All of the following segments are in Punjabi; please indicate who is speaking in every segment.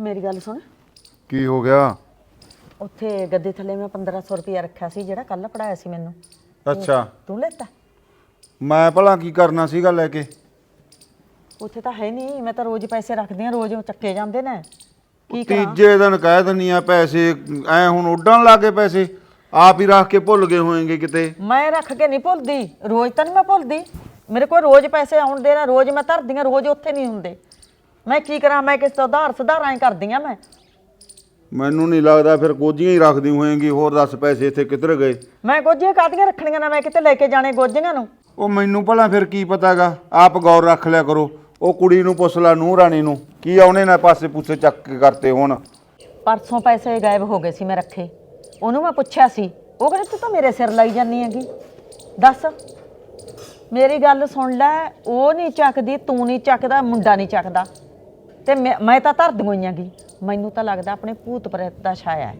Speaker 1: ਮੇਰੀ ਗੱਲ ਸੁਣ।
Speaker 2: ਕੀ ਹੋ ਗਿਆ?
Speaker 1: ਉੱਥੇ ਗੱਦੇ ਥੱਲੇ ਮੈਂ 1500 ਰੁਪਇਆ ਰੱਖਿਆ ਸੀ ਜਿਹੜਾ ਕੱਲ ਪੜਾਇਆ ਸੀ ਮੈਨੂੰ।
Speaker 2: ਅੱਛਾ।
Speaker 1: ਤੂੰ ਲੈਤਾ?
Speaker 2: ਮੈਂ ਭਲਾ ਕੀ ਕਰਨਾ ਸੀਗਾ ਲੈ ਕੇ?
Speaker 1: ਉੱਥੇ ਤਾਂ ਹੈ ਨਹੀਂ ਮੈਂ ਤਾਂ ਰੋਜ਼ ਪੈਸੇ ਰੱਖਦੀ ਆ ਰੋਜ਼ ਉਹ ਚੱਕੇ ਜਾਂਦੇ ਨੇ। ਕੀ ਕਰਾਂ?
Speaker 2: ਤੀਜੇ ਦਿਨ ਕਹਿ ਦਿੰਨੀ ਆ ਪੈਸੇ ਐ ਹੁਣ ਉੱਡਣ ਲੱਗੇ ਪੈਸੇ। ਆਪ ਹੀ ਰੱਖ ਕੇ ਭੁੱਲ ਗਏ ਹੋਣਗੇ ਕਿਤੇ।
Speaker 1: ਮੈਂ ਰੱਖ ਕੇ ਨਹੀਂ ਭੁੱਲਦੀ ਰੋਜ਼ ਤਾਂ ਨਹੀਂ ਮੈਂ ਭੁੱਲਦੀ। ਮੇਰੇ ਕੋਲ ਰੋਜ਼ ਪੈਸੇ ਆਉਂਦੇ ਨੇ ਰੋਜ਼ ਮੈਂ ਧਰਦੀ ਰੋਜ਼ ਉੱਥੇ ਨਹੀਂ ਹੁੰਦੇ। ਮੈਂ ਕੀ ਕਰਾਂ? ਮੈਂ ਕਿਸ ਤੋਂ ਉਧਾਰ ਸੁਧਾਰਾਂ ਕਰਦੀ ਆ ਮੈਂ।
Speaker 2: ਮੈਨੂੰ ਨਹੀਂ ਲੱਗਦਾ ਫਿਰ ਗੋਜੀਆਂ ਹੀ ਰੱਖਦੀ ਹੋਏਗੀ ਹੋਰ ਦੱਸ ਪੈਸੇ ਇੱਥੇ ਕਿੱਧਰ ਗਏ?
Speaker 1: ਮੈਂ ਗੋਜੀਆਂ ਕਾਦੀਆਂ ਰੱਖਣੀਆਂ ਨਾ? ਮੈਂ ਕਿਤੇ ਲੈ ਕੇ ਜਾਣੇ ਗੋਜੀਆਂ ਨੂੰ?
Speaker 2: ਉਹ ਮੈਨੂੰ ਭਲਾ ਫਿਰ ਕੀ ਪਤਾਗਾ? ਆਪ ਗੌਰ ਰੱਖ ਲਿਆ ਕਰੋ। ਉਹ ਕੁੜੀ ਨੂੰ ਪੁੱਛ ਲੈ ਨੂੰਹ ਰਾਣੀ ਨੂੰ। ਕੀ ਆ ਉਹਨੇ ਨਾ ਪਾਸੇ ਪੁੱਛੇ ਚੱਕ ਕੇ ਕਰਤੇ ਹੁਣ?
Speaker 1: ਪਰਸੋਂ ਪੈਸੇ ਗਾਇਬ ਹੋ ਗਏ ਸੀ ਮੈਂ ਰੱਖੇ। ਉਹਨੂੰ ਮੈਂ ਪੁੱਛਿਆ ਸੀ ਉਹ ਕਹਿੰਦਾ ਤੂੰ ਤਾਂ ਮੇਰੇ ਸਿਰ ਲਾਈ ਜਾਂਦੀ ਹੈਗੀ। ਦੱਸ। ਮੇਰੀ ਗੱਲ ਸੁਣ ਲੈ ਉਹ ਨਹੀਂ ਚੱਕਦੀ ਤੂੰ ਨਹੀਂ ਚੱਕਦਾ ਮੁੰਡਾ ਨਹੀਂ ਚੱਕਦਾ। ਤੇ ਮੈਂ ਮੈਂ ਤਾਂ ਧਰਦੀ ਹੋਈ ਹੈਗੀ ਮੈਨੂੰ ਤਾਂ ਲੱਗਦਾ ਆਪਣੇ ਭੂਤ ਪ੍ਰੇਤ ਦਾ ਛਾਇਆ ਹੈ।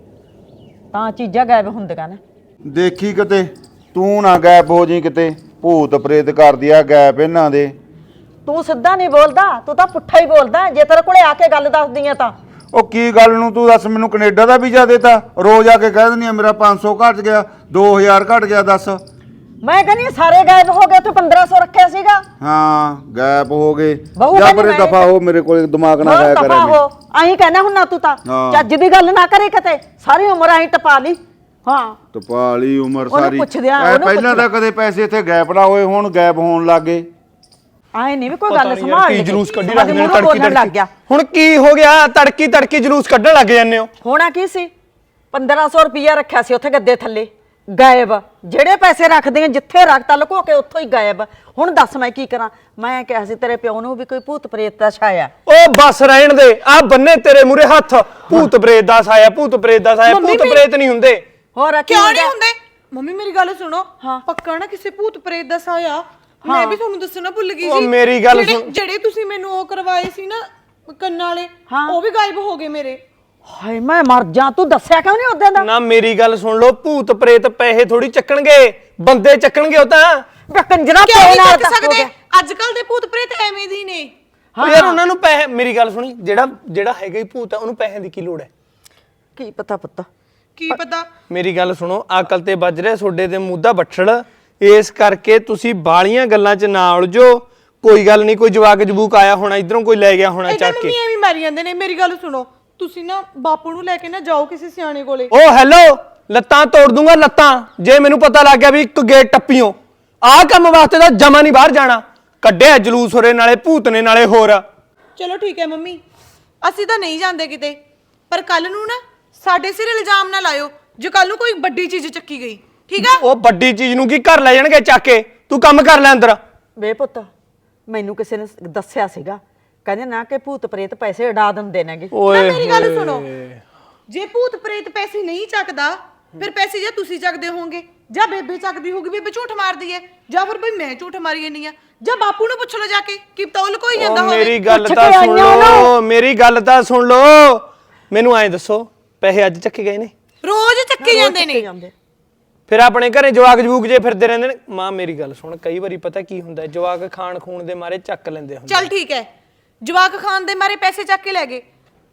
Speaker 1: ਤਾਂ ਚੀਜ਼ਾਂ ਗਾਇਬ ਹੁੰਦੀਆਂ ਨੇ।
Speaker 2: ਦੇਖੀ ਕਿਤੇ? ਤੂੰ ਨਾ ਗੈਪ ਹੋ ਜੀ ਕਿਤੇ। ਭੂਤ ਪ੍ਰੇਤ ਕਰਦੀ ਆ ਗੈਪ ਇਹਨਾਂ ਦੇ।
Speaker 1: ਤੂੰ ਸਿੱਧਾ ਨਹੀਂ ਬੋਲਦਾ। ਤੂੰ ਤਾਂ ਪੁੱਠਾ ਹੀ ਬੋਲਦਾ ਜੇ ਤੇਰੇ ਕੋਲੇ ਆ ਕੇ ਗੱਲ ਦੱਸਦੀ ਆ ਤਾਂ।
Speaker 2: ਉਹ ਕੀ ਗੱਲ ਨੂੰ ਤੂੰ ਦੱਸ? ਮੈਨੂੰ ਕੈਨੇਡਾ ਦਾ ਵੀਜ਼ਾ ਦੇਤਾ। ਰੋਜ਼ ਆ ਕੇ ਕਹਿ ਦਿੰਦੀ ਆ ਮੇਰਾ 500 ਘਟ ਗਿਆ 2000 ਘਟ ਗਿਆ ਦੱਸ।
Speaker 1: ਮੈਂ ਕਹਿੰਦੀ ਹਾਂ, ਸਾਰੇ ਗਾਇਬ ਹੋ ਗਏ ਤੂੰ 1500 ਰੱਖਿਆ ਸੀਗਾ।
Speaker 2: ਹਾਂ ਗੈਪ ਹੋ ਗਏ।
Speaker 1: ਬਹੂ
Speaker 2: ਜਾਂ
Speaker 1: ਕਹਿੰਦੀ
Speaker 2: ਪਰੇ
Speaker 1: ਮੈਂ-
Speaker 2: ਦਫਾ ਹੋ ਮੇਰੇ ਕੋਲ ਦਿਮਾਗ ਨਾ ਖਾਇਆ
Speaker 1: ਦਫਾ
Speaker 2: ਕਰੇ।
Speaker 1: ਹੋ। ਐਂ ਕਹਿਣਾ ਹੁਣ ਨਾ ਤੂੰ ਤਾਂ।
Speaker 2: ਹਾਂ।
Speaker 1: ਚੱਜ ਦੀ ਗੱਲ ਨਾ ਕਰੇ ਕਿਤੇ। ਸਾਰੀ ਉਮਰ ਐਂ ਟਪਾ ਲਈ। ਹਾਂ।
Speaker 2: ਤਪਾਲੀ ਉਮਰ
Speaker 1: ਉਹਨੂੰ
Speaker 2: ਸਾਰੀ। ਐ
Speaker 1: ਉਹਨੂੰ
Speaker 2: ਪਹਿਲਾਂ ਤਾਂ ਕਦੇ ਪੈਸੇ ਇੱਥੇ ਗੈਪ ਨਾ ਹੋਏ ਹੁਣ ਗੈਪ ਹੋਣ ਲੱਗੇ।
Speaker 1: ਐਂ ਨਹੀਂ ਵੀ ਕੋਈ ਗੱਲ
Speaker 3: ਯਾਰ
Speaker 1: ਸੰਭਾਲ
Speaker 3: ਕੀ
Speaker 1: ਲਈ।
Speaker 3: ਜਲੂਸ ਕੱਢੀ
Speaker 1: ਸਾਡੇ
Speaker 3: ਰੱਖਦੇ ਨੇ
Speaker 1: ਮੂਹਰੋਂ
Speaker 3: ਤੜਕੀ
Speaker 1: ਬੋਲਣ ਲੱਗ ਗਿਆ।
Speaker 3: ਤੜਕੀ ਹੁਣ ਕੀ ਹੋ ਗਿਆ? ਤੜਕੀ ਤੜਕੀ ਜਲੂਸ ਕੱਢਣ ਲੱਗ ਜਾਂਦੇ ਹੋ।
Speaker 1: ਹੋਣਾ ਕੀ ਸੀ? 1500 ਰੁਪਇਆ ਰੱਖਿਆ ਸੀ ਉੱਥੇ ਗੱਦੇ ਥੱਲੇ। ਗਾਇਬ। ਜਿਹੜੇ ਪੈਸੇ ਰੱਖਦੇ ਆ ਜਿੱਥੇ ਰੱਖਤਾ ਲੁਕੋ ਕੇ ਉੱਥੋਂ ਹੀ ਗਾਇਬ। ਹੁਣ ਦੱਸ ਮੈਂ ਕੀ ਕਰਾਂ? ਮੈਂ ਕਿਹਾ ਸੀ ਤੇਰੇ ਪਿਓ ਨੂੰ ਵੀ ਕੋਈ ਭੂਤ ਪ੍ਰੇਤ ਦਾ ਛਾਇਆ।
Speaker 3: ਉਹ ਬਸ ਰਹਿਣ ਦੇ। ਆ ਬੰਨੇ ਤੇਰੇ ਮੂਰੇ ਹੱਥ। ਭੂਤ ਪ੍ਰੇਤ ਦਾ ਸਾਇਆ ਭੂਤ ਪ੍ਰੇਤ ਦਾ ਸਾਇਆ
Speaker 4: ਮੰਮੀ
Speaker 3: ਭੂਤ ਪ੍ਰੇਤ ਨਹੀਂ ਹੁੰਦੇ।
Speaker 1: ਹੋਰ ਕੀ
Speaker 4: ਕਿਉਂ ਨਹੀਂ? ਹੁੰਦੇ? ਮੰਮੀ ਮੇਰੀ ਗੱਲ ਸੁਣੋ।
Speaker 1: ਹਾਂ।
Speaker 4: ਪੱਕਾ ਨਾ ਕਿਸੇ ਭੂਤ ਪ੍ਰੇਤ ਦਾ ਸਾਇਆ ਮੈਂ ਵੀ ਤੁਹਾਨੂੰ ਦੱਸਣਾ ਭੁੱਲ ਗਈ
Speaker 3: ਉਹ
Speaker 4: ਸੀ।
Speaker 3: ਮੇਰੀ ਗੱਲ
Speaker 4: ਜਿਹੜੇ-
Speaker 3: ਸੁਣ।
Speaker 4: ਜਿਹੜੇ ਤੁਸੀਂ ਮੈਨੂੰ ਉਹ ਕਰਵਾਏ ਸੀ ਨਾ ਕੰਨਾਂ ਵਾਲੇ
Speaker 1: ਹਾਂ।
Speaker 4: ਉਹ ਵੀ ਗਾਇਬ ਹੋ ਗਏ ਮੇਰੇ।
Speaker 1: ਹਾਏ ਮੈਂ ਮਰ ਜਾ ਤੂੰ ਦੱਸਿਆ ਕਿਉਂ ਨਹੀਂ ਉਦੋਂ ਦਾ
Speaker 3: ਨਾ ਮੇਰੀ ਗੱਲ ਸੁਣ ਲਓ ਭੂਤ ਪ੍ਰੇਤ ਪੈਸੇ ਥੋੜੀ ਚੱਕਣਗੇ ਬੰਦੇ ਚੱਕਣਗੇ ਉਹ ਤਾਂ।
Speaker 1: ਵੇ ਕੰਜਰਾ
Speaker 4: ਕਿਉਂ ਨਹੀਂ
Speaker 1: ਹੋ
Speaker 4: ਸਕਦੇ। ਅੱਜ ਕੱਲ ਦੇ ਭੂਤ ਪ੍ਰੇਤ ਐਵੇਂ ਦੀ ਨੇ।
Speaker 3: ਉਹ ਯਾਰ ਉਹਨਾਂ ਨੂੰ ਪੈਸੇ ਮੇਰੀ ਗੱਲ ਸੁਣੀ ਜਿਹੜਾ ਜਿਹੜਾ ਹੈਗਾ ਹੀ ਭੂਤ ਆ ਉਹਨੂੰ ਪੈਸਿਆਂ ਦੀ ਕੀ ਲੋੜ ਹੈ?
Speaker 1: ਕੀ ਪਤਾ ਪੁੱਤ?
Speaker 4: ਕੀ ਪਤਾ?
Speaker 3: ਮੇਰੀ ਗੱਲ ਸੁਣੋ ਅਕਲ ਤੇ ਵੱਜ ਰਿਹਾ ਤੁਹਾਡੇ ਤੇ ਮੁੱਦਾ ਬੱਠਲ। ਇਸ ਕਰਕੇ ਤੁਸੀਂ ਬਾਲੀਆਂ ਗੱਲਾਂ 'ਚ ਨਾ ਉਲਝੋ। ਕੋਈ ਗੱਲ ਨਹੀਂ ਕੋਈ ਜਵਾਕ ਜਬੂਕ ਆਇਆ ਹੋਣਾ ਇਧਰੋਂ ਕੋਈ ਲੈ ਗਿਆ ਹੋਣਾ ਚੱਕ ਕੇ।
Speaker 4: ਮੰਮੀ ਐਵੇਂ ਮਾਰੀ ਜਾਂਦੇ ਨੇ ਮੇਰੀ ਗੱਲ ਸੁਣੋ। ਤੁਸੀਂ ਨਾ ਬਾਪੂ ਨੂੰ ਲੈ ਕੇ ਨਾ ਜਾਓ ਕਿਸੇ ਸਿਆਣੇ ਕੋਲੇ।
Speaker 3: ਓ ਹੈਲੋ ਲੱਤਾਂ ਤੋੜ ਦੂੰਗਾ ਲੱਤਾਂ। ਜੇ ਮੈਨੂੰ ਪਤਾ ਲੱਗ ਗਿਆ ਵੀ ਇੱਕ ਗੇਟ ਟੱਪੀਓ। ਆਹ ਕੰਮ ਵਾਸਤੇ ਤਾਂ ਜਮਾ ਨਹੀਂ ਬਾਹਰ ਜਾਣਾ। ਕੱਢਿਆ ਜਲੂਸ ਹੋਰੇ ਨਾਲੇ ਭੂਤ ਨੇ ਨਾਲੇ ਹੋਰ।
Speaker 4: ਚਲੋ ਠੀਕ ਹੈ ਮੰਮੀ। ਅਸੀਂ ਤਾਂ ਨਹੀਂ ਜਾਂਦੇ ਕਿਤੇ। ਪਰ ਕੱਲ ਨੂੰ ਨਾ ਸਾਡੇ ਸਿਰ ਇਲਜ਼ਾਮ ਨਾ ਲਾਇਓ ਜੇ ਕੱਲ ਨੂੰ ਕੋਈ ਵੱਡੀ ਚੀਜ਼ ਚੱਕੀ ਗਈ। ਠੀਕ ਆ?
Speaker 3: ਉਹ ਵੱਡੀ ਚੀਜ਼ ਨੂੰ ਕੀ ਘਰ ਲੈ ਜਾਣਗੇ ਚੱਕ ਕੇ? ਤੂੰ ਕੰਮ ਕਰ ਲੈ ਅੰਦਰ।
Speaker 1: ਵੇ ਪੁੱਤ ਮੈਨੂੰ ਕਿਸੇ ਨੇ ਦੱਸਿਆ ਸੀਗਾ ਕਹਿੰਦੇ ਨਾ ਕਿ ਭੂਤ ਪ੍ਰੇਤ ਪੈਸੇ ਉਡਾ ਦਿੰਦੇ ਨੇਗੇ।
Speaker 4: ਨਾ
Speaker 3: ਓਏ
Speaker 4: ਮੇਰੀ ਗੱਲ ਸੁਣੋ। ਜੇ ਭੂਤ ਪ੍ਰੇਤ ਪੈਸੇ ਨਹੀਂ ਚੱਕਦਾ ਫਿਰ ਪੈਸੇ ਜਾਂ ਤੁਸੀਂ ਚੱਕਦੇ ਹੋਵੋਗੇ ਜਾਂ ਬੇਬੇ ਚੱਕਦੀ ਹੋਊਗੀ ਬੇਬੇ ਝੂਠ ਮਾਰਦੀ ਹੈ ਜਾਂ ਫਿਰ ਬਈ ਮੈਂ ਝੂਠ ਮਾਰੀ ਜਾਂਦੀ ਆ। ਜਾਂ ਬਾਪੂ ਨੂੰ ਪੁੱਛ ਲਓ ਜਾ ਕੇ ਕਿ ਤੌਲ ਕੋਈ ਜਾਂਦਾ ਹੋਵੇ।
Speaker 3: ਮੇਰੀ ਗੱਲ
Speaker 1: ਪੁੱਛ
Speaker 3: ਤਾਂ
Speaker 1: ਕੇ
Speaker 3: ਸੁਣ
Speaker 1: ਆਈਆਂ
Speaker 3: ਲਓ। ਮੇਰੀ ਗੱਲ ਤਾਂ ਸੁਣ ਲਓ। ਮੈਨੂੰ ਐਂ ਦੱਸੋ ਪੈਸੇ ਅੱਜ ਚੱਕੇ ਗਏ ਨੇ?
Speaker 4: ਰੋਜ਼ ਚੱਕੇ ਜਾਂਦੇ ਨੇ।
Speaker 1: ਜਾਂਦੇ।
Speaker 3: ਫਿਰ ਆਪਣੇ ਘਰੇ ਜਵਾਕ ਜਬੂਕ ਜੇ ਫਿਰਦੇ ਰਹਿੰਦੇ ਨੇ। ਮਾਂ ਮੇਰੀ ਗੱਲ ਸੁਣ ਕਈ ਵਾਰੀ ਪਤਾ ਕੀ ਹੁੰਦਾ ਹੈ, ਜਵਾਕ ਖਾਣ ਖੂਨ ਦੇ ਮਾਰੇ ਚੱਕ ਲੈਂਦੇ ਹੁੰਦੇ
Speaker 4: ਚੱਲ ਠੀਕ ਹੈ ਜਵਾਕ ਖਾਨ ਦੇ ਮਾਰੇ ਪੈਸੇ ਚੱਕ ਕੇ ਲੈ ਗਏ।